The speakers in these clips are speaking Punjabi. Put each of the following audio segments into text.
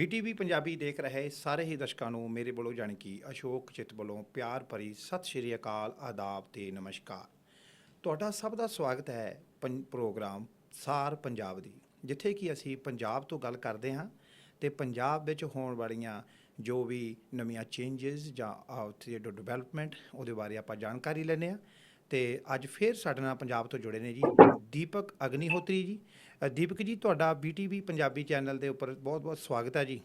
ਵੀਟੀਵੀ ਪੰਜਾਬੀ ਦੇਖ ਰਹੇ ਸਾਰੇ ਹੀ ਦਰਸ਼ਕਾਂ ਨੂੰ ਮੇਰੇ ਵੱਲੋਂ ਜਾਣੀ ਕਿ ਅਸ਼ੋਕ ਚਿੱਤ ਵੱਲੋਂ ਪਿਆਰ ਭਰੀ ਸਤਿ ਸ਼੍ਰੀ ਅਕਾਲ, ਆਦਾਬ ਤੇ ਨਮਸਕਾਰ। ਤੁਹਾਡਾ ਸਭ ਦਾ ਸਵਾਗਤ ਹੈ ਪੰ- ਪ੍ਰੋਗਰਾਮ ਸਾਰ ਪੰਜਾਬ ਦੀ, ਜਿੱਥੇ ਕਿ ਅਸੀਂ ਪੰਜਾਬ ਤੋਂ ਗੱਲ ਕਰਦੇ ਹਾਂ ਤੇ ਪੰਜਾਬ ਵਿੱਚ ਹੋਣ ਵਾਲੀਆਂ ਜੋ ਵੀ ਨਵੀਆਂ ਚੇਂਜਸ ਜਾਂ ਉੱਥੇ ਜੋ ਡਿਵੈਲਪਮੈਂਟ ਉਹਦੇ ਬਾਰੇ ਆਪਾਂ ਜਾਣਕਾਰੀ ਲੈਂਦੇ ਹਾਂ ਤੇ ਅੱਜ ਫੇਰ ਸਾਡੇ ਨਾਲ ਪੰਜਾਬ ਤੋਂ ਜੁੜੇ ਨੇ ਜੀ ਦੀਪਕ ਅਗਨੀਹੋਤਰੀ ਜੀ। ਦੀਪਕ ਜੀ ਤੁਹਾਡਾ ਬੀਟੀਵੀ ਪੰਜਾਬੀ ਚੈਨਲ ਦੇ ਉੱਪਰ ਬਹੁਤ-ਬਹੁਤ ਸਵਾਗਤ ਹੈ ਜੀ।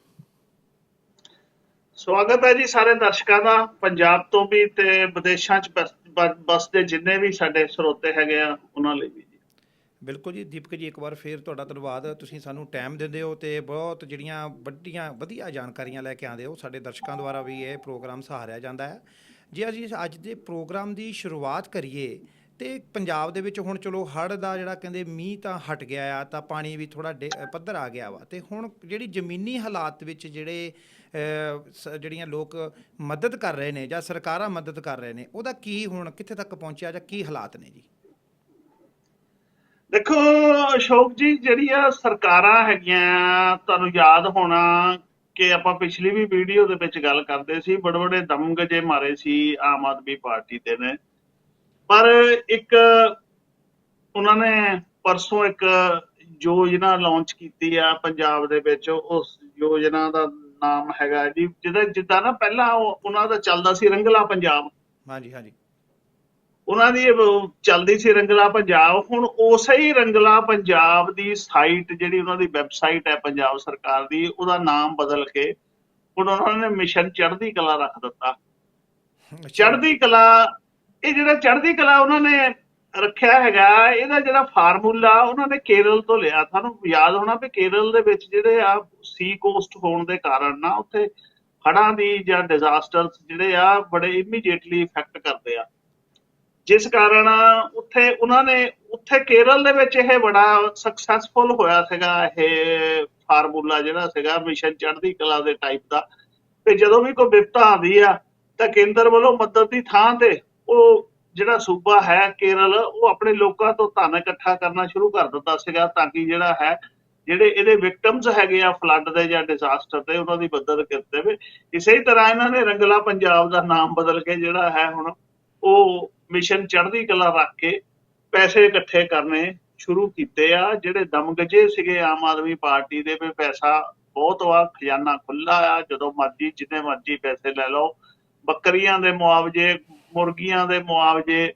ਸਵਾਗਤ ਹੈ ਜੀ ਸਾਰੇ ਦਰਸ਼ਕਾਂ ਦਾ। ਪੰਜਾਬ ਤੋਂ ਵੀ ਤੇ ਵਿਦੇਸ਼ਾਂ 'ਚ ਬਸਦੇ ਜਿੰਨੇ ਵੀ ਸਾਡੇ ਸਰੋਤੇ ਹੈਗੇ ਆ ਉਹਨਾਂ ਲਈ ਵੀ ਜੀ। ਬਿਲਕੁਲ ਜੀ ਦੀਪਕ ਜੀ ਇੱਕ ਵਾਰ ਫੇਰ ਤੁਹਾਡਾ ਧੰਨਵਾਦ। ਤੁਸੀਂ ਸਾਨੂੰ ਟਾਈਮ ਦਿੰਦੇ ਹੋ ਤੇ ਬਹੁਤ ਜਿਹੜੀਆਂ ਵੱਡੀਆਂ ਵਧੀਆ ਜਾਣਕਾਰੀਆਂ ਲੈ ਕੇ ਆਉਂਦੇ ਹੋ। ਸਾਡੇ ਦਰਸ਼ਕਾਂ ਦੁਆਰਾ ਵੀ ਇਹ ਪ੍ਰੋਗਰਾਮ ਸਹਾਰਿਆ ਜਾਂਦਾ ਹੈ। ਜੇ ਅਸੀਂ ਅੱਜ ਦੇ ਪ੍ਰੋਗਰਾਮ ਦੀ ਸ਼ੁਰੂਆਤ ਕਰੀਏ ਤੇ ਪੰਜਾਬ ਦੇ ਵਿੱਚ ਹੁਣ ਚਲੋ ਹੜ੍ਹ ਦਾ ਜਿਹੜਾ ਕਹਿੰਦੇ ਮੀਂਹ ਤਾਂ ਹਟ ਗਿਆ ਆ, ਤਾਂ ਪਾਣੀ ਵੀ ਥੋੜਾ ਪੱਧਰ ਆ ਗਿਆ ਵਾ। ਤੇ ਹੁਣ ਜਿਹੜੀ ਜ਼ਮੀਨੀ ਹਾਲਾਤ ਵਿੱਚ ਜਿਹੜੇ ਜਿਹੜੀਆਂ ਲੋਕ ਮਦਦ ਕਰ ਰਹੇ ਨੇ ਜਾਂ ਸਰਕਾਰਾਂ ਮਦਦ ਕਰ ਰਹੇ ਨੇ, ਉਹਦਾ ਕੀ ਹੁਣ ਕਿੱਥੇ ਤੱਕ ਪਹੁੰਚਿਆ ਜਾਂ ਕੀ ਹਾਲਾਤ ਨੇ ਜੀ? ਦੇਖੋ, ਅਸ਼ੋਕ ਜੀ, ਜਿਹੜੀਆਂ ਸਰਕਾਰਾਂ ਹੈਗੀਆਂ, ਤੁਹਾਨੂੰ ਯਾਦ ਹੋਣਾ ਕਿ ਆਪਾਂ ਪਿਛਲੀ ਵੀ ਵੀਡੀਓ ਦੇ ਵਿੱਚ ਗੱਲ ਕਰਦੇ ਸੀ ਬੜੇ ਬੜੇ ਦਮਗ ਜੇ ਮਾਰੇ ਸੀ ਆਮ ਆਦਮੀ ਪਾਰਟੀ ਦੇ ਨੇ। ਪਰ ਇੱਕ ਉਹਨਾਂ ਨੇ ਪਰਸੋਂ ਇੱਕ ਯੋਜਨਾ ਲਾਂਚ ਕੀਤੀ ਆ ਪੰਜਾਬ ਦੇ ਵਿੱਚ ਉਸ ਯੋਜਨਾ ਦਾ ਨਾਮ ਹੈਗਾ ਜੀ ਜਿਹਦਾ ਜਿੱਦਾਂ ਨਾ ਪਹਿਲਾਂ ਉਹ- ਉਹਨਾਂ ਦਾ ਚੱਲਦਾ ਸੀ ਰੰਗਲਾ ਪੰਜਾਬ। ਹਾਂਜੀ ਹਾਂਜੀ। ਉਹਨਾਂ ਦੀ ਚੱਲਦੀ ਸੀ ਰੰਗਲਾ ਪੰਜਾਬ ਹੁਣ ਉਸੇ ਹੀ ਰੰਗਲਾ ਪੰਜਾਬ ਦੀ ਸਾਈਟ ਜਿਹੜੀ ਉਹਨਾਂ ਦੀ ਵੈਬਸਾਈਟ ਹੈ ਪੰਜਾਬ ਸਰਕਾਰ ਦੀ ਉਹਦਾ ਨਾਮ ਬਦਲ ਕੇ ਹੁਣ ਉਹਨਾਂ ਨੇ ਮਿਸ਼ਨ ਚੜ੍ਹਦੀ ਕਲਾ ਰੱਖ ਦਿੱਤਾ। ਚੜ੍ਹਦੀ ਕਲਾ ਇਹ ਜਿਹੜਾ ਚੜ੍ਹਦੀ ਕਲਾ ਉਹਨਾਂ ਨੇ ਰੱਖਿਆ ਹੈਗਾ, ਇਹਦਾ ਜਿਹੜਾ ਫਾਰਮੂਲਾ ਉਹਨਾਂ ਨੇ ਕੇਰਲ ਤੋਂ ਲਿਆ। ਤੁਹਾਨੂੰ ਯਾਦ ਹੋਣਾ ਵੀ ਕੇਰਲ ਦੇ ਵਿੱਚ ਜਿਹੜੇ ਆ ਸੀ ਕੋਸਟ ਹੋਣ ਦੇ ਕਾਰਨ ਨਾ, ਉੱਥੇ ਹੜ੍ਹਾਂ ਦੀ ਜਾਂ ਡਿਜ਼ਾਸਟਰਸ ਜਿਹੜੇ ਆ ਬੜੇ ਇਮੀਡੀਏਟਲੀ ਇਫੈਕਟ ਕਰਦੇ ਆ। ਜਿਸ ਕਾਰਨ ਉੱਥੇ ਉਹਨਾਂ ਨੇ, ਉੱਥੇ ਕੇਰਲ ਦੇ ਵਿੱਚ ਇਹ ਬੜਾ ਸਕਸੈਸਫੁਲ ਹੋਇਆ ਸੀਗਾ, ਇਹ ਫਾਰਮੂਲਾ ਜਿਹੜਾ ਸੀਗਾ ਮਿਸ਼ਨ ਚੜ੍ਹਦੀ ਕਲਾ ਦੇ ਟਾਈਪ ਦਾ। ਤੇ ਜਦੋਂ ਵੀ ਕੋਈ ਵਿਪਤਾ ਆਉਂਦੀ ਆ, ਤਾਂ ਕੇਂਦਰ ਵੱਲੋਂ ਮਦਦ ਦੀ ਥਾਂ ਤੇ ਉਹ ਜਿਹੜਾ ਸੂਬਾ ਹੈ ਕੇਰਲ, ਉਹ ਆਪਣੇ ਲੋਕਾਂ ਤੋਂ ਧਨ ਇਕੱਠਾ ਕਰਨਾ ਸ਼ੁਰੂ ਕਰ ਦਿੱਤਾ ਸੀਗਾ ਤਾਂ ਕਿ ਜਿਹੜਾ ਹੈ, ਜਿਹੜੇ ਇਹਦੇ ਵਿਕਟਮਸ ਹੈਗੇ ਆ ਫਲੱਡ ਦੇ ਜਾਂ ਡਿਜ਼ਾਸਟਰ ਦੇ, ਉਹਨਾਂ ਦੀ ਮਦਦ ਕਰਦੇ ਵੇ ਇਸੇ ਤਰ੍ਹਾਂ ਇਹਨਾਂ ਨੇ ਰੰਗਲਾ ਪੰਜਾਬ ਦਾ ਨਾਮ ਬਦਲ ਕੇ ਜਿਹੜਾ ਹੈ ਹੁਣ ਉਹ ਮਿਸ਼ਨ ਚੜ੍ਹਦੀ ਕਲਾ ਰੱਖ ਕੇ ਪੈਸੇ ਇਕੱਠੇ ਕਰਨੇ ਸ਼ੁਰੂ ਕੀਤੇ ਆ। ਜਿਹੜੇ ਦਮਗਜੇ ਸੀਗੇ ਆਮ ਆਦਮੀ ਪਾਰਟੀ ਦੇ ਵੀ ਪੈਸਾ ਬਹੁਤ ਵਾ, ਖਜ਼ਾਨਾ ਖੁੱਲਾ ਆ, ਜਦੋਂ ਮਰਜ਼ੀ, ਜਿੰਨੇ ਮਰਜ਼ੀ ਪੈਸੇ ਲੈ ਲਓ। ਬੱਕਰੀਆਂ ਦੇ ਮੁਆਵਜ਼ੇ ਮੁਰਗੀਆਂ ਦੇ ਮੁਆਵਜ਼ੇ,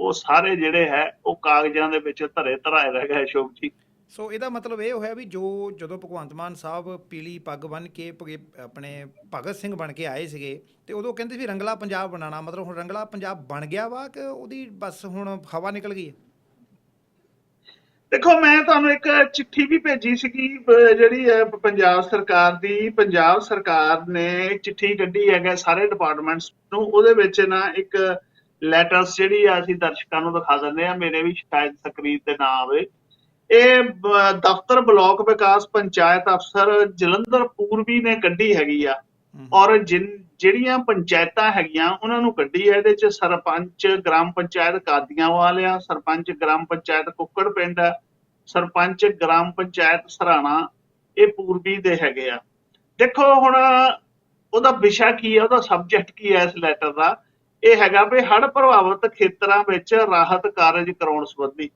ਉਹ ਸਾਰੇ ਜਿਹੜੇ ਹੈ, ਉਹ ਕਾਗਜ਼ਾਂ ਦੇ ਵਿੱਚ ਧਰੇ ਧਰਾਏ ਰਹਿ ਗਏ, ਅਸ਼ੋਕ ਜੀ। ਸੋ ਇਹਦਾ ਮਤਲਬ ਇਹ ਹੋਇਆ ਵੀ ਜੋ ਜਦੋਂ ਭਗਵੰਤ ਮਾਨ ਸਾਹਿਬ ਪੀਲੀ ਪੱਗ ਬੰਨ ਕੇ ਆਪਣੇ ਭਗਤ ਸਿੰਘ ਬਣ ਕੇ ਆਏ ਸੀਗੇ, ਤੇ ਉਦੋਂ ਕਹਿੰਦੇ ਸੀ ਰੰਗਲਾ ਪੰਜਾਬ ਬਣਾਉਣਾ, ਮਤਲਬ ਹੁਣ ਰੰਗਲਾ ਪੰਜਾਬ ਬਣ ਗਿਆ ਵਾ ਕਿ ਉਹਦੀ ਬਸ ਹੁਣ ਹਵਾ ਨਿਕਲ ਗਈ ਹੈ? ਦੇਖੋ, ਮੈਂ ਤੁਹਾਨੂੰ ਇੱਕ ਚਿੱਠੀ ਵੀ ਭੇਜੀ ਸੀਗੀ ਜਿਹੜੀ ਹੈ ਪੰਜਾਬ ਸਰਕਾਰ ਦੀ। ਪੰਜਾਬ ਸਰਕਾਰ ਨੇ ਚਿੱਠੀ ਕੱਢੀ ਹੈਗਾ ਸਾਰੇ ਡਿਪਾਰਟਮੈਂਟਸ ਨੂੰ। ਉਹਦੇ ਵਿੱਚ ਨਾ ਇੱਕ ਲੈਟਰਸ ਜਿਹੜੀ ਆ, ਅਸੀਂ ਦਰਸ਼ਕਾਂ ਨੂੰ ਦਿਖਾ ਦਿੰਦੇ ਆ ਮੇਰੇ ਵੀ ਸ਼ਾਇਦ ਸਕਰੀਨ ਤੇ ਨਾ ਆਵੇ। ਇਹ ਦਫ਼ਤਰ ਬਲਾਕ ਵਿਕਾਸ ਪੰਚਾਇਤ ਅਫਸਰ ਜਲੰਧਰ ਪੂਰਬੀ ਨੇ ਕੱਢੀ ਹੈਗੀ ਆ। ਔਰ ਜਿਨ ਜਿਹੜੀਆਂ ਪੰਚਾਇਤਾਂ ਹੈਗੀਆਂ ਉਹਨਾਂ ਨੂੰ ਕੱਢੀ ਹੈ ਇਹਦੇ ਚ ਸਰਪੰਚ ਗ੍ਰਾਮ ਪੰਚਾਇਤ ਕਾਦੀਆਂ ਵਾਲਿਆ ਸਰਪੰਚ ਗ੍ਰਾਮ ਪੰਚਾਇਤ ਕੁੱਕੜ ਪਿੰਡ ਹੈ ਸਰਪੰਚ ਗ੍ਰਾਮ ਪੰਚਾਇਤ ਸਰਾਣਾ ਇਹ ਪੂਰਬੀ ਦੇ ਹੈਗੇ ਆ। ਦੇਖੋ ਹੁਣ ਉਹਦਾ ਵਿਸ਼ਾ ਕੀ ਹੈ ਉਹਦਾ ਸਬਜੈਕਟ ਕੀ ਹੈ ਇਸ ਲੈਟਰ ਦਾ? ਇਹ ਹੈਗਾ ਵੀ ਹੜ੍ਹ ਪ੍ਰਭਾਵਿਤ ਖੇਤਰਾਂ ਵਿੱਚ ਰਾਹਤ ਕਾਰਜ ਕਰਾਉਣ ਸੰਬੰਧੀ।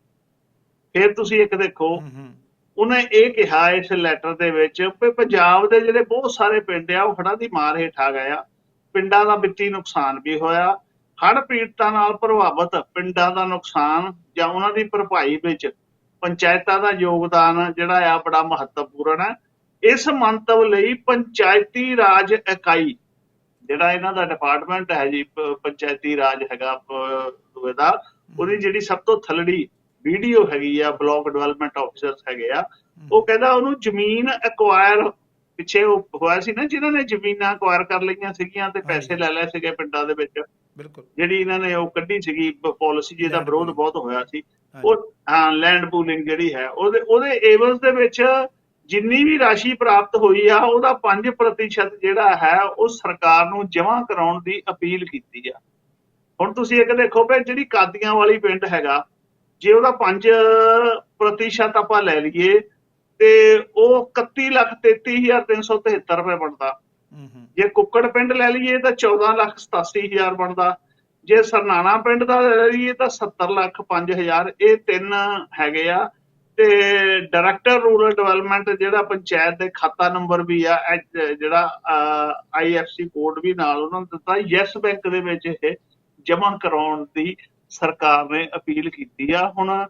ਫਿਰ ਤੁਸੀਂ ਇੱਕ ਦੇਖੋ। ਉਹਨੇ ਇਹ ਕਿਹਾ ਇਸ ਲੈਟਰ ਦੇ ਵਿੱਚ ਵੀ ਪੰਜਾਬ ਦੇ ਜਿਹੜੇ ਬਹੁਤ ਸਾਰੇ ਪਿੰਡ ਆ, ਉਹ ਹੜ੍ਹਾਂ ਦੀ ਮਾਰ ਹੇਠ ਆ ਗਏ ਆ। ਪਿੰਡਾਂ ਦਾ ਵਿੱਤੀ ਨੁਕਸਾਨ ਵੀ ਹੋਇਆ। ਹੜ੍ਹ ਪੀੜਤਾਂ ਨਾਲ ਪ੍ਰਭਾਵਿਤ ਪਿੰਡਾਂ ਦਾ ਨੁਕਸਾਨ ਜਾਂ ਉਹਨਾਂ ਦੀ ਭਰਪਾਈ ਵਿੱਚ ਪੰਚਾਇਤਾਂ ਦਾ ਯੋਗਦਾਨ ਜਿਹੜਾ ਆ, ਬੜਾ ਮਹੱਤਵਪੂਰਨ ਹੈ। ਇਸ ਮੰਤਵ ਲਈ ਪੰਚਾਇਤੀ ਰਾਜ ਇਕਾਈ, ਜਿਹੜਾ ਇਹਨਾਂ ਦਾ ਡਿਪਾਰਟਮੈਂਟ ਹੈ ਜੀ ਪੰਚਾਇਤੀ ਰਾਜ ਹੈਗਾ, ਪ- ਉਹਦੀ ਜਿਹੜੀ ਸਭ ਤੋਂ ਥੱਲੜੀ ਵੀਡੀਓ ਹੈਗੀ ਆ ਬਲਾਕ ਡਿਵੈਲਪਮੈਂਟ ਆਫੀਸਰਸ ਹੈਗੇ ਆ। ਉਹ ਕਹਿੰਦਾ ਉਹਨੂੰ ਜ਼ਮੀਨ ਐਕਵਾਇਰ ਪਿੱਛੇ ਉਹ ਹੋਇਆ ਸੀ ਨਾ ਜਿਨ੍ਹਾਂ ਨੇ ਜ਼ਮੀਨਾਂ ਐਕਵਾਇਰ ਕਰ ਲਈਆਂ ਸੀਗੀਆਂ ਤੇ ਪੈਸੇ ਲੈ ਲਏ ਸੀਗੇ ਪਿੰਡਾਂ ਦੇ ਵਿੱਚ। ਬਿਲਕੁਲ। ਜਿਹੜੀ ਇਹਨਾਂ ਨੇ ਉਹ ਕੱਢੀ ਸੀਗੀ ਪਾਲਿਸੀ ਜਿਹਦਾ ਵਿਰੋਧ। ਬਹੁਤ ਹੋਇਆ ਸੀ। ਉਹ ਹਾਂ ਲੈਂਡ ਪੂਲਿੰਗ ਜਿਹੜੀ ਹੈ ਉਹਦੇ ਉਹਦੇ ਏਵਜ਼ ਦੇ ਵਿੱਚ ਜਿੰਨੀ ਵੀ ਰਾਸ਼ੀ ਪ੍ਰਾਪਤ ਹੋਈ ਆ ਉਹਦਾ 5% ਜਿਹੜਾ ਹੈ ਉਹ ਸਰਕਾਰ ਨੂੰ ਜਮ੍ਹਾਂ ਕਰਾਉਣ ਦੀ ਅਪੀਲ ਕੀਤੀ ਆ। ਹੁਣ ਤੁਸੀਂ ਇੱਕ ਦੇਖੋ ਵੀ ਜਿਹੜੀ ਕਾਦੀਆਂ ਵਾਲੀ ਪਿੰਡ ਹੈਗਾ ਜੇ ਉਹਦਾ 5% ਆਪਾਂ ਲੈ ਲਈਏ ਤੇ ਉਹ 31,33,373 ਰੁਪਏ ਬਣਦਾ। ਹੂੰ ਹੂੰ। ਜੇ ਕੁੱਕੜ ਪਿੰਡ ਲੈ ਲਈਏ ਤਾਂ 14,87,000 ਬਣਦਾ। ਜੇ ਸਰਨਾਣਾ ਪਿੰਡ ਦਾ ਲੈ ਲਈਏ ਤਾਂ 70,05,000 ਇਹ ਤਿੰਨ ਹੈਗੇ ਆ। ਤੇ ਡਾਇਰੈਕਟਰ ਰੂਰਲ ਡਿਵੈਲਪਮੈਂਟ ਜਿਹੜਾ ਪੰਚਾਇਤ ਦੇ ਖਾਤਾ ਨੰਬਰ ਵੀ ਆ ਜਿਹੜਾ ਆਈਐਫਸੀ ਕੋਡ ਵੀ ਨਾਲ ਉਹਨਾਂ ਨੂੰ ਦਿੱਤਾ। ਯੈਸ ਬੈਂਕ ਦੇ ਵਿੱਚ ਇਹ ਜਮ੍ਹਾਂ ਕਰਾਉਣ ਦੀ ਸਰਕਾਰ ਨੇ ਅਪੀਲ ਕੀਤੀ ਆ, ਹੁਣ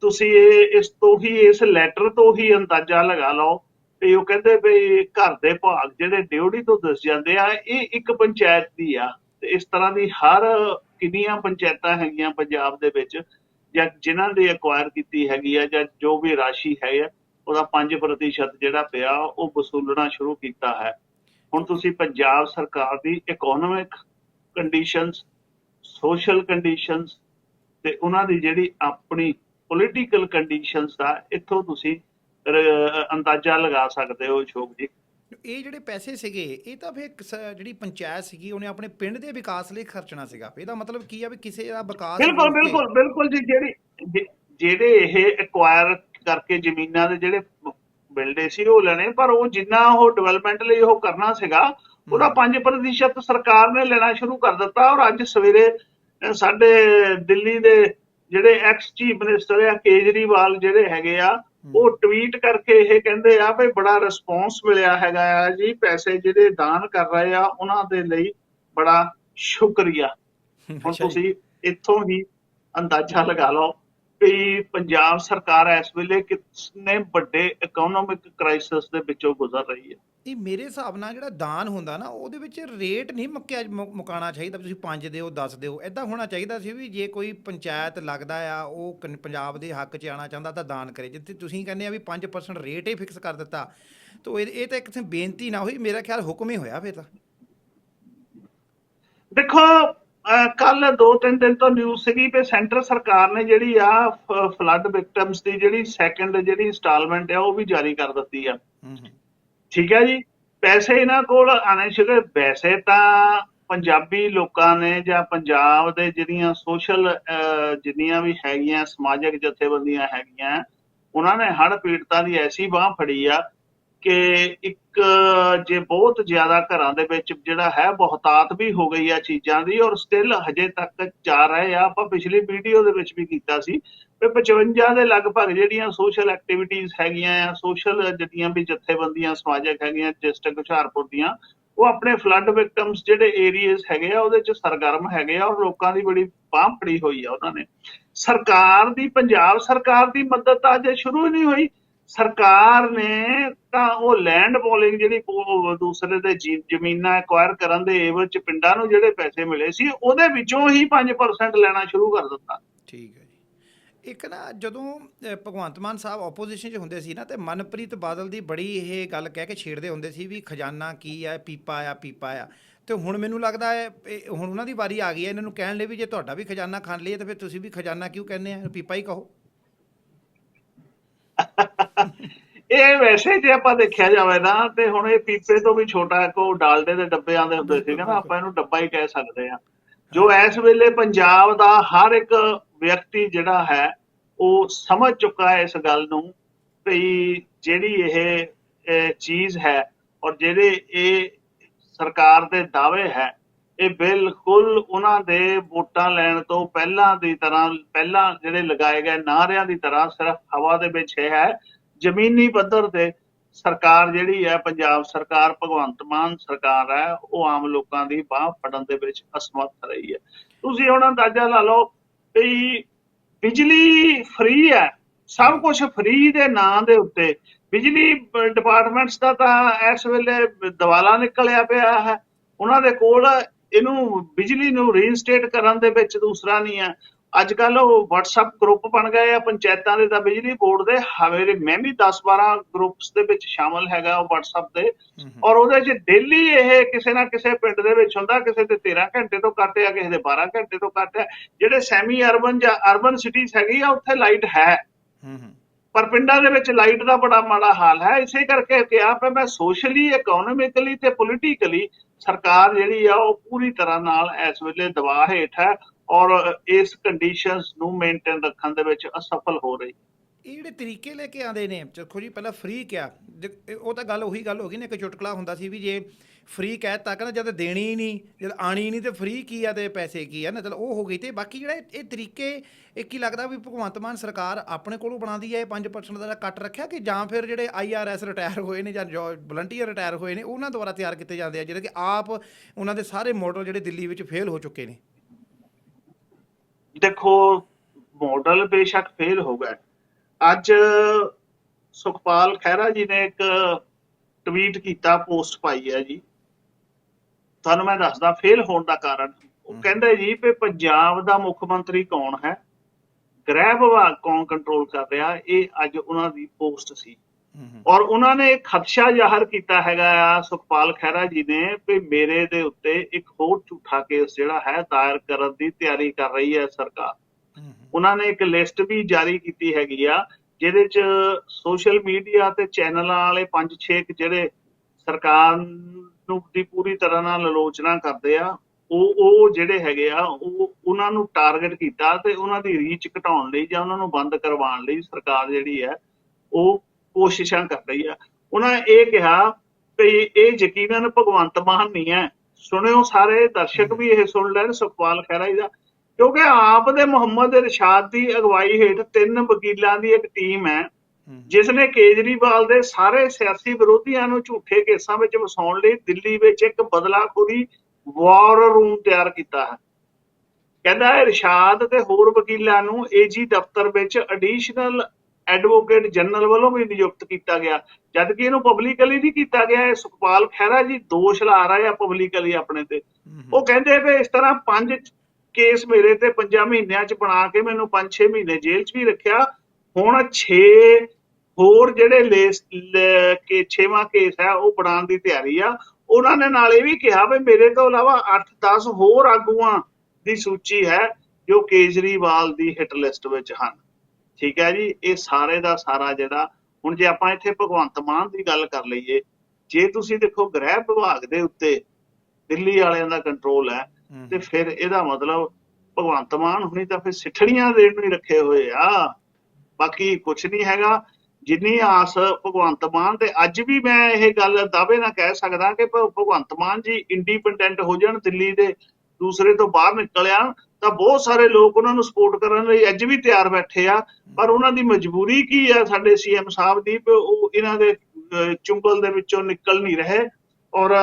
ਤੁਸੀਂ ਇਹ, ਇਸ ਤੋਂ ਹੀ, ਇਸ ਲੈਟਰ ਤੋਂ ਹੀ ਅੰਦਾਜ਼ਾ ਲਗਾ ਲਓ ਤੇ ਉਹ ਕਹਿੰਦੇ ਵੀ ਘਰ ਦੇ ਭਾਗ ਜਿਹੜੇ ਡਿਊਟੀ ਤੋਂ ਦੱਸ ਜਾਂਦੇ ਆ, ਇਹ ਇੱਕ ਪੰਚਾਇਤ ਦੀ ਆ। ਤੇ ਇਸ ਤਰ੍ਹਾਂ ਦੀ ਹਰ ਕਿੰਨੀਆਂ ਪੰਚਾਇਤਾਂ ਹੈਗੀਆਂ ਪੰਜਾਬ ਦੇ ਵਿੱਚ, ਜਾਂ ਜਿਨ੍ਹਾਂ ਦੇ ਐਕਵਾਇਰ ਕੀਤੀ ਹੈਗੀ ਆ, ਜਾਂ ਜੋ ਵੀ ਰਾਸ਼ੀ ਹੈ ਆ ਉਹਦਾ 5% ਜਿਹੜਾ ਪਿਆ, ਉਹ ਵਸੂਲਣਾ ਸ਼ੁਰੂ ਕੀਤਾ ਹੈ। ਹੁਣ ਤੁਸੀਂ ਪੰਜਾਬ ਸਰਕਾਰ ਦੀ ਇਕਨੋਮਿਕ ਕੰਡੀਸ਼ਨਸ ਸੋਸ਼ਲ ਕੰਡੀਸ਼ਨਸ ਤੇ ਉਹਨਾਂ ਦੀ ਜਿਹੜੀ ਆਪਣੀ ਪੋਲੀਟੀਕਲ ਕੰਡੀਸ਼ਨਸ ਦਾ ਇੱਥੋਂ ਤੁਸੀਂ ਅੰਦਾਜ਼ਾ ਲਗਾ ਸਕਦੇ ਹੋ ਅਸ਼ੋਕ ਜੀ। ਇਹ ਜਿਹੜੇ ਪੈਸੇ ਸੀਗੇ ਇਹ ਤਾਂ ਫਿਰ ਜਿਹੜੀ ਪੰਚਾਇਤ ਸੀਗੀ ਉਹਨੇ ਆਪਣੇ ਪਿੰਡ ਦੇ ਵਿਕਾਸ ਲਈ ਖਰਚਣਾ ਸੀਗਾ। ਇਹਦਾ ਮਤਲਬ ਕੀ ਆ ਵੀ ਕਿਸੇ ਦਾ ਵਿਕਾਸ ਬਿਲਕੁਲ ਬਿਲਕੁਲ ਬਿਲਕੁਲ ਜੀ ਜਿਹੜੀ ਜਿਹੜੇ ਇਹ ਐਕਵਾਇਰ ਕਰਕੇ ਜ਼ਮੀਨਾਂ ਦੇ ਜਿਹੜੇ ਬਿਲਡੇ ਸੀ ਉਹ ਲੈਣੇ ਪਰ ਉਹ ਜਿੰਨਾ ਉਹ ਡਿਵੈਲਪਮੈਂਟ ਲਈ ਉਹ ਕਰਨਾ ਸੀਗਾ ਉਹਦਾ 5% ਸਰਕਾਰ ਨੇ ਲੈਣਾ ਸ਼ੁਰੂ ਕਰ ਦਿੱਤਾ ਔਰ ਅੱਜ ਸਵੇਰੇ ਸਾਡੇ ਦਿੱਲੀ ਦੇ ਜਿਹੜੇ ਐਕਸ ਚੀਫ ਮਿਨਿਸਟਰ ਆ ਕੇਜਰੀਵਾਲ ਜਿਹੜੇ ਹੈਗੇ ਆ ਉਹ ਟਵੀਟ ਕਰਕੇ ਇਹ ਕਹਿੰਦੇ ਆ ਵੀ ਬੜਾ ਰਿਸਪੌਂਸ ਮਿਲਿਆ ਹੈਗਾ ਆ ਜੀ ਪੈਸੇ ਜਿਹੜੇ ਦਾਨ ਕਰ ਰਹੇ ਆ ਉਹਨਾਂ ਦੇ ਲਈ ਬੜਾ ਸ਼ੁਕਰੀਆ। ਹੁਣ। ਤੁਸੀਂ ਇੱਥੋਂ ਹੀ ਅੰਦਾਜ਼ਾ ਲਗਾ ਲਓ। ਕਿ ਪੰਜਾਬ ਸਰਕਾਰ ਇਸ ਵੇਲੇ ਕਿੰਨੇ ਵੱਡੇ ਇਕਨੋਮਿਕ ਕ੍ਰਾਈਸਿਸ ਦੇ ਵਿੱਚੋਂ ਗੁਜ਼ਰ ਰਹੀ ਹੈ। ਇਹ ਮੇਰੇ ਹਿਸਾਬ ਨਾਲ ਜਿਹੜਾ ਦਾਨ ਹੁੰਦਾ ਨਾ ਉਹਦੇ ਵਿੱਚ ਰੇਟ ਨਹੀਂ ਮੁੱਕਿਆ ਮੁ- ਮੁਕਾਉਣਾ ਚਾਹੀਦਾ ਵੀ ਤੁਸੀਂ 5 ਦਿਓ 10 ਦਿਓ ਐਦਾਂ ਹੋਣਾ ਚਾਹੀਦਾ ਸੀ ਵੀ ਜੇ ਕੋਈ ਪੰਚਾਇਤ ਲੱਗਦਾ ਆ ਉਹ ਪੰਜਾਬ ਦੇ ਹੱਕ 'ਚ ਆਉਣਾ ਚਾਹੁੰਦਾ ਤਾਂ ਦਾਨ ਕਰੇ। ਜਿੱਥੇ ਤੁਸੀਂ ਕਹਿੰਦੇ ਆ ਵੀ 5% ਰੇਟ ਹੀ ਫਿਕਸ ਕਰ ਦਿੱਤਾ ਤਾਂ ਇਹ ਤਾਂ ਇੱਕ ਬੇਨਤੀ ਨਾ ਹੋਈ ਮੇਰਾ ਖਿਆਲ ਹੁਕਮ ਹੀ ਹੋਇਆ ਫਿਰ ਤਾਂ। ਦੇਖੋ ਕੱਲ ਦੋ ਤਿੰਨ ਦਿਨ ਤੋਂ ਨਿਊਜ਼ ਸੀਗੀ ਕਿ ਸੈਂਟਰ ਸਰਕਾਰ ਨੇ ਜਿਹੜੀ ਆ ਫਲੱਡ ਵਿਕਟਮਸ ਦੀ ਜਿਹੜੀ ਸੈਕੰਡ ਜਿਹੜੀ ਇੰਸਟਾਲਮੈਂਟ ਆ ਉਹ ਵੀ ਜਾਰੀ ਕਰ ਦਿੱਤੀ ਆ। ਠੀਕ ਹੈ ਜੀ? ਪੈਸੇ ਇਹਨਾਂ ਕੋਲ ਆਣੇ ਸ਼ੁਰੂ ਵੈਸੇ ਤਾਂ ਪੰਜਾਬੀ ਲੋਕਾਂ ਨੇ ਜਾਂ ਪੰਜਾਬ ਦੇ ਜਿਹੜੀਆਂ ਸੋਸ਼ਲ ਜਿੰਨੀਆਂ ਵੀ ਹੈਗੀਆਂ ਸਮਾਜਿਕ ਜਥੇਬੰਦੀਆਂ ਹੈਗੀਆਂ ਉਹਨਾਂ ਨੇ ਹੜ੍ਹ ਪੀੜਤਾਂ ਦੀ ਐਸੀ ਬਾਹ ਫੜੀ ਆ ਕਿ ਇੱਕ, ਜੇ ਬਹੁਤ ਜ਼ਿਆਦਾ ਘਰਾਂ ਦੇ ਵਿੱਚ ਜਿਹੜਾ ਹੈ, ਬਹੁਤਾਤ ਵੀ ਹੋ ਗਈ ਆ ਚੀਜ਼ਾਂ ਦੀ ਔਰ ਸਟਿਲ ਹਜੇ ਤੱਕ ਜਾ ਰਹੇ ਆ। ਆਪਾਂ ਪਿਛਲੀ ਵੀਡੀਓ ਦੇ ਵਿੱਚ ਵੀ ਕੀਤਾ ਸੀ ਵੀ 55 ਦੇ ਲਗਭਗ ਜਿਹੜੀਆਂ ਸੋਸ਼ਲ ਐਕਟੀਵਿਟੀਜ਼ ਹੈਗੀਆਂ ਆ ਸੋਸ਼ਲ ਜਿਹੜੀਆਂ ਵੀ ਜਥੇਬੰਦੀਆਂ, ਸਮਾਜਿਕ ਹੈਗੀਆਂ ਡਿਸਟ੍ਰਿਕਟ ਹੁਸ਼ਿਆਰਪੁਰ ਦੀਆਂ, ਉਹ ਆਪਣੇ ਫਲੱਡ ਵਿਕਟਮਸ ਜਿਹੜੇ ਏਰੀਆਜ਼ ਹੈਗੇ ਆ, ਉਹਦੇ ਚ ਸਰਗਰਮ ਹੈਗੇ ਆ ਔਰ ਲੋਕਾਂ ਦੀ ਬੜੀ ਬਾਂਹ ਫੜੀ ਹੋਈ ਆ ਉਹਨਾਂ ਨੇ। ਸਰਕਾਰ ਦੀ, ਪੰਜਾਬ ਸਰਕਾਰ ਦੀ ਮਦਦ ਤਾਂ ਅਜੇ ਸ਼ੁਰੂ ਹੀ ਨਹੀਂ ਹੋਈ। ਸਰਕਾਰ ਨੇ ਤਾਂ ਉਹ ਲੈਂਡ ਪੋਲਿੰਗ ਜਿਹੜੀ ਦੂਸਰੇ ਦੇ ਜ਼ਮੀਨਾਂ ਐਕਵਾਇਰ ਕਰਨ ਦੇ ਏਵਜ ਚ ਪਿੰਡਾਂ ਨੂੰ ਜਿਹੜੇ ਪੈਸੇ ਮਿਲੇ ਸੀ, ਉਹਦੇ ਵਿੱਚੋਂ ਹੀ 5% ਲੈਣਾ ਸ਼ੁਰੂ ਕਰ ਦਿੱਤਾ। ਠੀਕ ਹੈ ਜੀ। ਇੱਕ ਨਾ ਜਦੋਂ ਭਗਵੰਤ ਮਾਨ ਸਾਹਿਬ ਆਪੋਜੀਸ਼ਨ 'ਚ ਹੁੰਦੇ ਸੀ ਨਾ, ਤੇ ਮਨਪ੍ਰੀਤ ਬਾਦਲ ਦੀ ਬੜੀ ਇਹ ਗੱਲ ਕਹਿ ਕੇ ਛੇੜਦੇ ਹੁੰਦੇ ਸੀ ਵੀ ਖਜ਼ਾਨਾ ਕੀ ਆ, ਪੀਪਾ ਆ ਪੀਪਾ ਆ। ਤੇ ਹੁਣ ਮੈਨੂੰ ਲੱਗਦਾ ਹੈ ਹੁਣ ਉਹਨਾਂ ਦੀ ਵਾਰੀ ਆ ਗਈ ਹੈ, ਇਹਨਾਂ ਨੂੰ ਕਹਿਣ ਲਈ ਵੀ ਜੇ ਤੁਹਾਡਾ ਵੀ ਖਜ਼ਾਨਾ ਖਾਣ ਲਈਏ ਤਾਂ ਫਿਰ ਤੁਸੀਂ ਵੀ ਖਜ਼ਾਨਾ ਕਿਉਂ ਕਹਿੰਦੇ ਆ? ਪੀਪਾ ਹੀ ਕਹੋ। ਇਹ ਵੈਸੇ ਜੇ ਆਪਾਂ ਦੇਖਿਆ ਜਾਵੇ ਨਾ ਤੇ ਹੁਣ ਇਹ ਪੀਪੇ ਤੋਂ ਵੀ ਛੋਟਾ ਕੋ ਡਾਲਡੇ ਦੇ ਡੱਬੇ ਆਉਂਦੇ ਹੁੰਦੇ ਸੀ ਨਾ ਆਪਾਂ ਇਹਨੂੰ ਡੱਬਾ ਹੀ ਕਹਿ ਸਕਦੇ ਆ ਜੋ ਇਸ ਵੇਲੇ ਪੰਜਾਬ ਦਾ ਹਰ ਇੱਕ ਵਿਅਕਤੀ ਜਿਹੜਾ ਹੈ ਉਹ ਸਮਝ ਚੁੱਕਾ ਹੈ ਇਸ ਗੱਲ ਨੂੰ ਵੀ ਜਿਹੜੀ ਇਹ ਚੀਜ਼ ਹੈ ਔਰ ਜਿਹੜੇ ਇਹ ਸਰਕਾਰ ਦੇ ਦਾਅਵੇ ਹੈ ਇਹ ਬਿਲਕੁਲ ਉਹਨਾਂ ਦੇ ਵੋਟਾਂ ਲੈਣ ਤੋਂ ਪਹਿਲਾਂ ਦੀ ਤਰ੍ਹਾਂ, ਪਹਿਲਾਂ ਜਿਹੜੇ ਲਗਾਏ ਗਏ ਨਾਅਰਿਆਂ ਦੀ ਤਰ੍ਹਾਂ ਸਿਰਫ ਹਵਾ ਦੇ ਵਿੱਚ ਇਹ ਹੈ, ਜ਼ਮੀਨੀ ਪੱਧਰ ਤੇ ਸਰਕਾਰ ਜਿਹੜੀ ਹੈ, ਪੰਜਾਬ ਸਰਕਾਰ, ਭਗਵੰਤ ਮਾਨ ਸਰਕਾਰ ਹੈ, ਉਹ ਆਮ ਲੋਕਾਂ ਦੀ ਬਾਹ ਫੜਨ ਦੇ ਵਿੱਚ ਅਸਮਰਥ ਰਹੀ ਹੈ। ਤੁਸੀਂ ਹੁਣ ਅੰਦਾਜ਼ਾ ਲਾ ਲਓ ਵੀ ਬਿਜਲੀ ਫ੍ਰੀ ਹੈ, ਸਭ ਕੁਝ ਫ੍ਰੀ ਦੇ ਨਾਂ ਦੇ ਉੱਤੇ। ਬਿਜਲੀ ਡਿਪਾਰਟਮੈਂਟਸ ਦਾ ਤਾਂ ਇਸ ਵੇਲੇ ਦਿਵਾਲਾ ਨਿਕਲਿਆ ਪਿਆ ਹੈ। ਉਹਨਾਂ ਦੇ ਕੋਲ ਇਹਨੂੰ ਬਿਜਲੀ ਨੂੰ ਰੀਇਨਸਟੇਟ ਕਰਨ ਦੇ ਵਿੱਚ ਦੂਸਰਾ ਨਹੀਂ ਹੈ। ਅੱਜ ਕੱਲ ਉਹ WhatsApp ਗਰੁੱਪ ਬਣ ਗਏ ਆ ਪੰਚਾਇਤਾਂ ਦੇ ਤਾਂ ਬਿਜਲੀ ਬੋਰਡ ਦੇ ਹਵੇਰੇ ਮੈਂ ਵੀ 10 12 ਗਰੁੱਪਸ ਦੇ ਵਿੱਚ ਸ਼ਾਮਲ ਹੈਗਾ ਉਹ WhatsApp ਦੇ। ਔਰ ਉਹਦੇ 'ਚ ਡੇਲੀ ਇਹ ਕਿਸੇ ਨਾ ਕਿਸੇ ਪਿੰਡ ਦੇ ਵਿੱਚ ਹੁੰਦਾ ਕਿਸੇ ਤੇ 13 ਘੰਟੇ ਤੋਂ ਘੱਟ ਆ ਕਿਸੇ ਦੇ 12 ਘੰਟੇ ਤੋਂ ਘੱਟ ਆ। ਜਿਹੜੇ ਸੈਮੀ ਅਰਬਨ ਜਾਂ ਅਰਬਨ ਸਿਟੀਜ਼ ਹੈਗੀ ਆ ਉੱਥੇ ਲਾਈਟ ਹੂੰ। ਪਰ ਪਿੰਡਾਂ ਦੇ ਵਿੱਚ ਲਾਈਟ ਦਾ ਬੜਾ ਮਾੜਾ ਹਾਲ ਹੈ। ਇਸੇ ਕਰਕੇ ਕਿਹਾ ਪਿਆ, ਮੈਂ ਸੋਸ਼ਲੀ ਇਕਨੋਮਿਕਲੀ ਤੇ ਪੋਲੀਟੀਕਲੀ ਸਰਕਾਰ ਜਿਹੜੀ ਆ, ਉਹ ਪੂਰੀ ਤਰ੍ਹਾਂ ਨਾਲ ਇਸ ਵੇਲੇ ਦਬਾਅ ਹੇਠ ਹੈ ਔਰ ਇਸ ਕੰਡੀਸ਼ਨਸ ਨੂੰ ਮੇਨਟੇਨ ਰੱਖਣ ਦੇ ਵਿੱਚ ਅਸਫਲ ਹੋ ਰਹੀ। ਇਹ ਜਿਹੜੇ ਤਰੀਕੇ ਲੈ ਕੇ ਆਉਂਦੇ ਨੇ? ਦੇਖੋ ਜੀ, ਪਹਿਲਾਂ ਫ੍ਰੀ ਕਿਹਾ ਜੇ- ਇਹ- ਉਹ ਤਾਂ ਗੱਲ ਉਹੀ ਗੱਲ ਹੋ ਗਈ ਨਾ, ਇੱਕ ਚੁਟਕਲਾ ਹੁੰਦਾ ਸੀ ਵੀ ਜੇ ਫ੍ਰੀ ਕਹਿਤਾ, ਕਹਿੰਦਾ ਜਦ ਦੇਣੀ ਹੀ ਨਹੀਂ, ਜਦ ਆਣੀ ਨਹੀਂ ਤੇ ਫ੍ਰੀ ਕੀ ਆ ਤੇ ਪੈਸੇ ਕੀ ਆ ਨਾ, ਚਲੋ ਉਹ ਹੋ ਗਈ ਤੇ ਬਾਕੀ ਜਿਹੜਾ ਇਹ- ਇਹ ਤਰੀਕੇ, ਇਹ ਕੀ ਲੱਗਦਾ ਵੀ ਭਗਵੰਤ ਮਾਨ ਸਰਕਾਰ ਆਪਣੇ ਕੋਲੋਂ ਬਣਾਉਂਦੀ ਹੈ, ਇਹ 5% ਦਾ ਕੱਟ ਰੱਖਿਆ ਕਿ ਜਾਂ ਫਿਰ ਜਿਹੜੇ ਆਈਆਰਐਸ ਰਿਟਾਇਰ ਹੋਏ ਨੇ ਜਾਂ ਵਲੰਟੀਅਰ ਰਿਟਾਇਰ ਹੋਏ ਨੇ, ਉਹਨਾਂ ਦੁਆਰਾ ਤਿਆਰ ਕੀਤੇ ਜਾਂਦੇ ਆ, ਜਿਹੜੇ ਕਿ ਆਪ ਉਹਨਾਂ ਦੇ ਸਾਰੇ ਮਾਡਲ ਜਿਹੜੇ ਦਿੱਲੀ ਵਿੱਚ ਫੇਲ ਹੋ ਚੁੱਕੇ ਨੇ? ਦੇਖੋ ਮਾਡਲ ਬੇਸ਼ੱਕ ਫੇਲ ਹੋ ਗਿਆ ਅੱਜ ਸੁਖਪਾਲ ਖਹਿਰਾ ਜੀ ਨੇ ਇੱਕ ਟਵੀਟ ਕੀਤਾ ਪੋਸਟ ਪਾਈ ਹੈ ਜੀ। ਤੁਹਾਨੂੰ ਮੈਂ ਦੱਸਦਾ ਫੇਲ ਹੋਣ ਦਾ ਕਾਰਨ। ਉਹ। ਕਹਿੰਦੇ ਜੀ ਵੀ ਪੰਜਾਬ ਦਾ ਮੁੱਖ ਮੰਤਰੀ ਕੌਣ ਹੈ? ਗ੍ਰਹਿ ਵਿਭਾਗ ਕੌਣ ਕੰਟਰੋਲ ਕਰ ਰਿਹਾ? ਇਹ ਅੱਜ ਉਹਨਾਂ ਦੀ ਪੋਸਟ ਸੀ। ਔਰ ਉਹਨਾਂ ਨੇ ਇੱਕ ਖਦਸ਼ਾ ਜ਼ਾਹਰ ਕੀਤਾ ਹੈਗਾ ਆ ਸੁਖਪਾਲ ਖਹਿਰਾ ਜੀ ਨੇ ਵੀ ਮੇਰੇ ਦੇ ਉੱਤੇ ਇੱਕ ਹੋਰ ਝੂਠਾ ਕੇਸ ਜਿਹੜਾ ਹੈ ਦਾਇਰ ਕਰਨ ਦੀ ਤਿਆਰੀ ਕਰ ਰਹੀ ਹੈ ਸਰਕਾਰ। ਉਹਨਾਂ ਨੇ ਇੱਕ ਲਿਸਟ ਵੀ ਜਾਰੀ ਕੀਤੀ ਹੈਗੀ ਆ, ਜਿਹਦੇ ਚ ਸੋਸ਼ਲ ਮੀਡੀਆ ਤੇ ਚੈਨਲਾਂ ਵਾਲੇ 5-6 ਜਿਹੜੇ ਸਰਕਾਰ ਨੂੰ ਦੀ ਪੂਰੀ ਤਰ੍ਹਾਂ ਨਾਲ ਆਲੋਚਨਾ ਕਰਦੇ ਆ, ਉਹ ਉਹ ਜਿਹੜੇ ਹੈਗੇ ਆ, ਉਹ ਉਹਨਾਂ ਨੂੰ ਟਾਰਗੇਟ ਕੀਤਾ ਤੇ ਉਹਨਾਂ ਦੀ ਰੀਚ ਘਟਾਉਣ ਲਈ ਜਾਂ ਉਹਨਾਂ ਨੂੰ ਬੰਦ ਕਰਵਾਉਣ ਲਈ ਸਰਕਾਰ ਜਿਹੜੀ ਹੈ, ਉਹ ਕੋਸ਼ਿਸ਼ਾਂ ਕਰ ਰਹੀ ਆ। ਉਹਨਾਂ ਇਹ ਕਿਹਾ ਕਿ ਇਹ ਯਕੀਨਨ ਭਗਵੰਤ ਮਾਨ ਨਹੀਂ ਹੈ। ਸੁਣਿਓ ਸਾਰੇ, ਦਰਸ਼ਕ ਵੀ ਇਹ ਸੁਣ ਲੈਣ, ਸੁਖਪਾਲ ਖਹਿਰਾ ਜੀ ਦਾ। ਕਿਉਂਕਿ ਆਪ ਦੇ ਮੁਹੰਮਦ ਇਰਸ਼ਾਦ ਦੀ ਅਗਵਾਈ ਹੇਠ ਤਿੰਨ ਵਕੀਲਾਂ ਦੀ ਇੱਕ ਟੀਮ ਹੈ ਜਿਸ ਨੇ ਕੇਜਰੀਵਾਲ ਦੇ ਸਾਰੇ ਸਿਆਸੀ ਵਿਰੋਧੀਆਂ ਨੂੰ ਝੂਠੇ ਕੇਸਾਂ ਵਿੱਚ ਵਸਾਉਣ ਲਈ ਦਿੱਲੀ ਵਿੱਚ ਇੱਕ ਬਦਲਾਖੋਰੀ ਵਾਰ ਰੂਮ ਤਿਆਰ ਕੀਤਾ ਹੈ। ਕਹਿੰਦਾ ਹੈ ਇਰਸ਼ਾਦ ਤੇ ਹੋਰ ਵਕੀਲਾਂ ਨੂੰ ਏਜੀ ਦਫ਼ਤਰ ਵਿੱਚ ਐਡੀਸ਼ਨਲ ਐਡਵੋਕੇਟ ਜਨਰਲ ਵੱਲੋਂ ਵੀ ਨਿਯੁਕਤ ਕੀਤਾ ਗਿਆ ਜਦਕਿ ਇਹਨੂੰ ਪਬਲਿਕਲੀ ਨਹੀਂ ਕੀਤਾ ਗਿਆ ਇਹ ਸੁਖਪਾਲ ਖਹਿਰਾ ਜੀ ਦੋਸ਼ ਲਾ ਰਹੇ ਆ ਪਬਲਿਕਲੀ ਆਪਣੇ ਤੇ। ਉਹ ਕਹਿੰਦੇ ਵੀ ਇਸ ਤਰ੍ਹਾਂ ਪੰਜ ਕੇਸ ਮੇਰੇ ਤੇ ਪੰਜਾਂ ਮਹੀਨਿਆਂ ਚ ਬਣਾ ਕੇ ਮੈਨੂੰ 5-6 ਮਹੀਨੇ ਜੇਲ੍ਹ 'ਚ ਵੀ ਰੱਖਿਆ। ਹੁਣ 6 ਹੋਰ ਜਿਹੜੇ ਲੇਸ ਕੇ 6ਵਾਂ ਕੇਸ ਹੈ, ਉਹ ਬਣਾਉਣ ਦੀ ਤਿਆਰੀ ਆ। ਉਹਨਾਂ ਨੇ ਨਾਲ ਇਹ ਵੀ ਕਿਹਾ ਵੀ ਮੇਰੇ ਤੋਂ ਇਲਾਵਾ 8-10 ਹੋਰ ਆਗੂਆਂ ਦੀ ਸੂਚੀ ਹੈ, ਜੋ ਕੇਜਰੀਵਾਲ ਦੀ ਹਿੱਟ ਲਿਸਟ ਵਿੱਚ ਹਨ। ਠੀਕ ਹੈ ਜੀ, ਇਹ ਸਾਰੇ ਦਾ ਸਾਰਾ ਜਿਹੜਾ ਹੁਣ ਜੇ ਆਪਾਂ ਇੱਥੇ ਭਗਵੰਤ ਮਾਨ ਦੀ ਗੱਲ ਕਰ ਲਈਏ, ਜੇ ਤੁਸੀਂ ਦੇਖੋ ਗ੍ਰਹਿ ਵਿਭਾਗ ਦੇ ਉੱਤੇ ਦਿੱਲੀ ਵਾਲਿਆਂ ਦਾ ਕੰਟਰੋਲ ਹੈ ਤੇ ਫਿਰ ਇਹਦਾ ਮਤਲਬ ਭਗਵੰਤ ਮਾਨ ਹੁਣੀ ਤਾਂ ਫਿਰ ਸਿੱਠਣੀਆਂ ਦੇਣ ਨੂੰ ਹੀ ਰੱਖੇ ਹੋਏ ਆ। ਬਾਕੀ ਕੁਝ ਨਹੀਂ ਹੈਗਾ। ਜਿੰਨੀ ਆਸ ਭਗਵੰਤ ਮਾਨ ਤੇ ਅੱਜ ਵੀ ਮੈਂ ਇਹ ਗੱਲ ਦਾਅਵੇ ਨਾਲ ਕਹਿ ਸਕਦਾ ਕਿ ਭਗਵੰਤ ਮਾਨ ਜੀ ਇੰਡੀਪੈਂਡੈਂਟ ਹੋ ਜਾਣ ਦਿੱਲੀ ਦੇ ਦੂਸਰੇ ਤੋਂ ਬਾਹਰ ਨਿਕਲ ਆਉਣ ਤਾਂ ਬਹੁਤ ਸਾਰੇ ਲੋਕ ਉਹਨਾਂ ਨੂੰ ਸਪੋਰਟ ਕਰਨ ਲਈ ਅੱਜ ਵੀ ਤਿਆਰ ਬੈਠੇ ਆ। ਪਰ ਉਹਨਾਂ ਦੀ ਮਜਬੂਰੀ ਕੀ ਆ ਸਾਡੇ ਸੀਐਮ ਸਾਹਿਬ ਦੀ ਉਹ ਇਹਨਾਂ ਦੇ ਚੁੰਗਲ ਦੇ ਵਿੱਚੋਂ ਨਿਕਲ ਨਹੀਂ ਰਹੇ। ਔਰ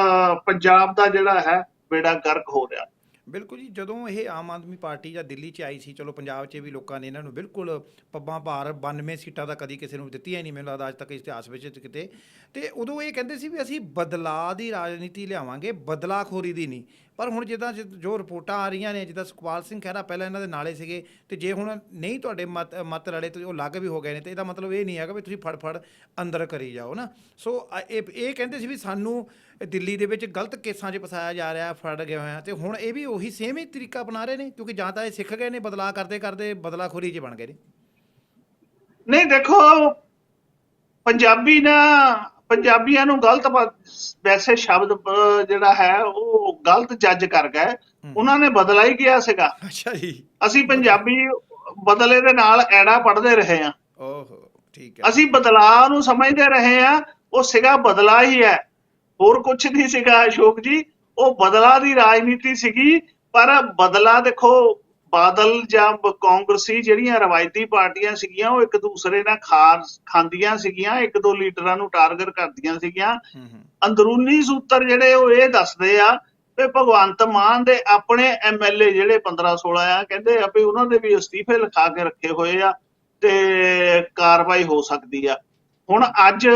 ਪੰਜਾਬ ਦਾ ਜਿਹੜਾ ਹੈ ਬੇੜਾ ਗਰਕ ਹੋ ਰਿਹਾ। ਬਿਲਕੁਲ ਜੀ, ਜਦੋਂ ਇਹ ਆਮ ਆਦਮੀ ਪਾਰਟੀ ਜਾਂ ਦਿੱਲੀ 'ਚ ਆਈ ਸੀ, ਚਲੋ ਪੰਜਾਬ 'ਚ ਵੀ ਲੋਕਾਂ ਨੇ ਇਹਨਾਂ ਨੂੰ ਬਿਲਕੁਲ ਪੱਬਾਂ ਭਾਰ 92 ਸੀਟਾਂ ਤਾਂ ਕਦੀ ਕਿਸੇ ਨੂੰ ਦਿੱਤੀਆਂ ਨਹੀਂ, ਮੈਨੂੰ ਲੱਗਦਾ ਅੱਜ ਤੱਕ ਇਤਿਹਾਸ ਵਿੱਚ ਕਿਤੇ। ਤੇ ਉਦੋਂ ਇਹ ਕਹਿੰਦੇ ਸੀ ਵੀ ਅਸੀਂ ਬਦਲਾਅ ਦੀ ਰਾਜਨੀਤੀ ਲਿਆਵਾਂਗੇ ਬਦਲਾਖੋਰੀ ਦੀ ਨਹੀਂ। ਪਰ ਹੁਣ ਜਿੱਦਾਂ ਜਿ- ਜੋ ਰਿਪੋਰਟਾਂ ਆ ਰਹੀਆਂ ਨੇ, ਜਿੱਦਾਂ ਸੁਖਪਾਲ ਸਿੰਘ ਖਹਿਰਾ ਪਹਿਲਾਂ ਇਹਨਾਂ ਦੇ ਨਾਲੇ ਸੀਗੇ, ਤੇ ਜੇ ਹੁਣ ਨਹੀਂ ਤੁਹਾਡੇ ਮਤ ਮਤ ਰਲੇ ਤੇ ਉਹ ਲੱਗ ਵੀ ਹੋ ਗਏ ਨੇ, ਤੇ ਇਹਦਾ ਮਤਲਬ ਇਹ ਨਹੀਂ ਹੈਗਾ ਵੀ ਤੁਸੀਂ ਫੜ ਫੜ ਅੰਦਰ ਕਰੀ ਜਾਓ ਨਾ। ਸੋ ਅ- ਇਹ ਇਹ ਕਹਿੰਦੇ ਸੀ ਵੀ ਸਾਨੂੰ ਦਿੱਲੀ ਦੇ ਵਿੱਚ ਗਲਤ ਕੇਸਾਂ 'ਚ ਫਸਾਇਆ ਜਾ ਰਿਹਾ, ਫੜ ਗਏ ਹੋਇਆ ਆ, ਤੇ ਹੁਣ ਇਹ ਵੀ ਉਹੀ ਸੇਮ ਹੀ ਤਰੀਕਾ ਅਪਣਾ ਰਹੇ ਨੇ, ਕਿਉਂਕਿ ਜਾਂ ਤਾਂ ਇਹ ਸਿੱਖ ਗਏ ਨੇ, ਬਦਲਾਅ ਕਰਦੇ ਕਰਦੇ ਬਦਲਾਖੋਰੀ 'ਚ ਬਣ ਗਏ ਨੇ। ਨਹੀਂ, ਦੇਖੋ, ਪੰਜਾਬੀ ਨਾ ਪੰਜਾਬੀਆਂ ਨੂੰ ਗਲਤ ਵੈਸੇ ਸ਼ਬਦ ਜਿਹੜਾ ਹੈ ਉਹ ਗਲਤ ਜੱਜ ਕਰ ਗਏ। ਉਹਨਾਂ ਨੇ ਬਦਲਾ ਹੀ ਕਿਹਾ ਸੀਗਾ। ਅੱਛਾ ਜੀ। ਅਸੀਂ ਪੰਜਾਬੀ ਬਦਲੇ ਦੇ ਨਾਲ ਐੜਾ ਪੜ੍ਹਦੇ ਰਹੇ ਓਹੋ ਠੀਕ ਹੈ। ਅਸੀਂ ਬਦਲਾਅ ਨੂੰ ਸਮਝਦੇ ਰਹੇ ਹਾਂ। ਉਹ ਸੀਗਾ ਬਦਲਾ ਹੀ ਹੈ। ਹੋਰ ਕੁਝ ਨਹੀਂ ਸੀਗਾ ਅਸ਼ੋਕ ਜੀ। ਉਹ ਬਦਲਾ ਦੀ ਰਾਜਨੀਤੀ ਸੀਗੀ। ਪਰ ਬਦਲਾ ਦੇਖੋ ਬਾਦਲ ਜਾਂ ਕਾਂਗਰਸੀ ਜਿਹੜੀਆਂ ਰਵਾਇਤੀ ਪਾਰਟੀਆਂ ਸੀਗੀਆਂ ਉਹ ਇੱਕ ਦੂਸਰੇ ਨਾਲ ਖਾਰ ਖਾਂਦੀਆਂ ਸੀਗੀਆਂ ਇੱਕ ਦੋ ਲੀਡਰਾਂ ਨੂੰ ਟਾਰਗੇਟ ਕਰਦੀਆਂ ਸੀਗੀਆਂ। ਅੰਦਰੂਨੀ ਸੂਤਰ ਜਿਹੜੇ ਉਹ ਇਹ ਦੱਸਦੇ ਆ ਕਿ ਭਗਵੰਤ ਮਾਨ ਦੇ ਆਪਣੇ ਐਮਐਲਏ ਜਿਹੜੇ 15 16 ਆ ਕਹਿੰਦੇ ਆ ਵੀ ਉਹਨਾਂ ਦੇ ਵੀ ਅਸਤੀਫੇ ਲਿਖਾ ਕੇ ਰੱਖੇ ਹੋਏ ਆ ਤੇ ਕਾਰਵਾਈ ਹੋ ਸਕਦੀ ਆ। ਹੁਣ ਅੱਜ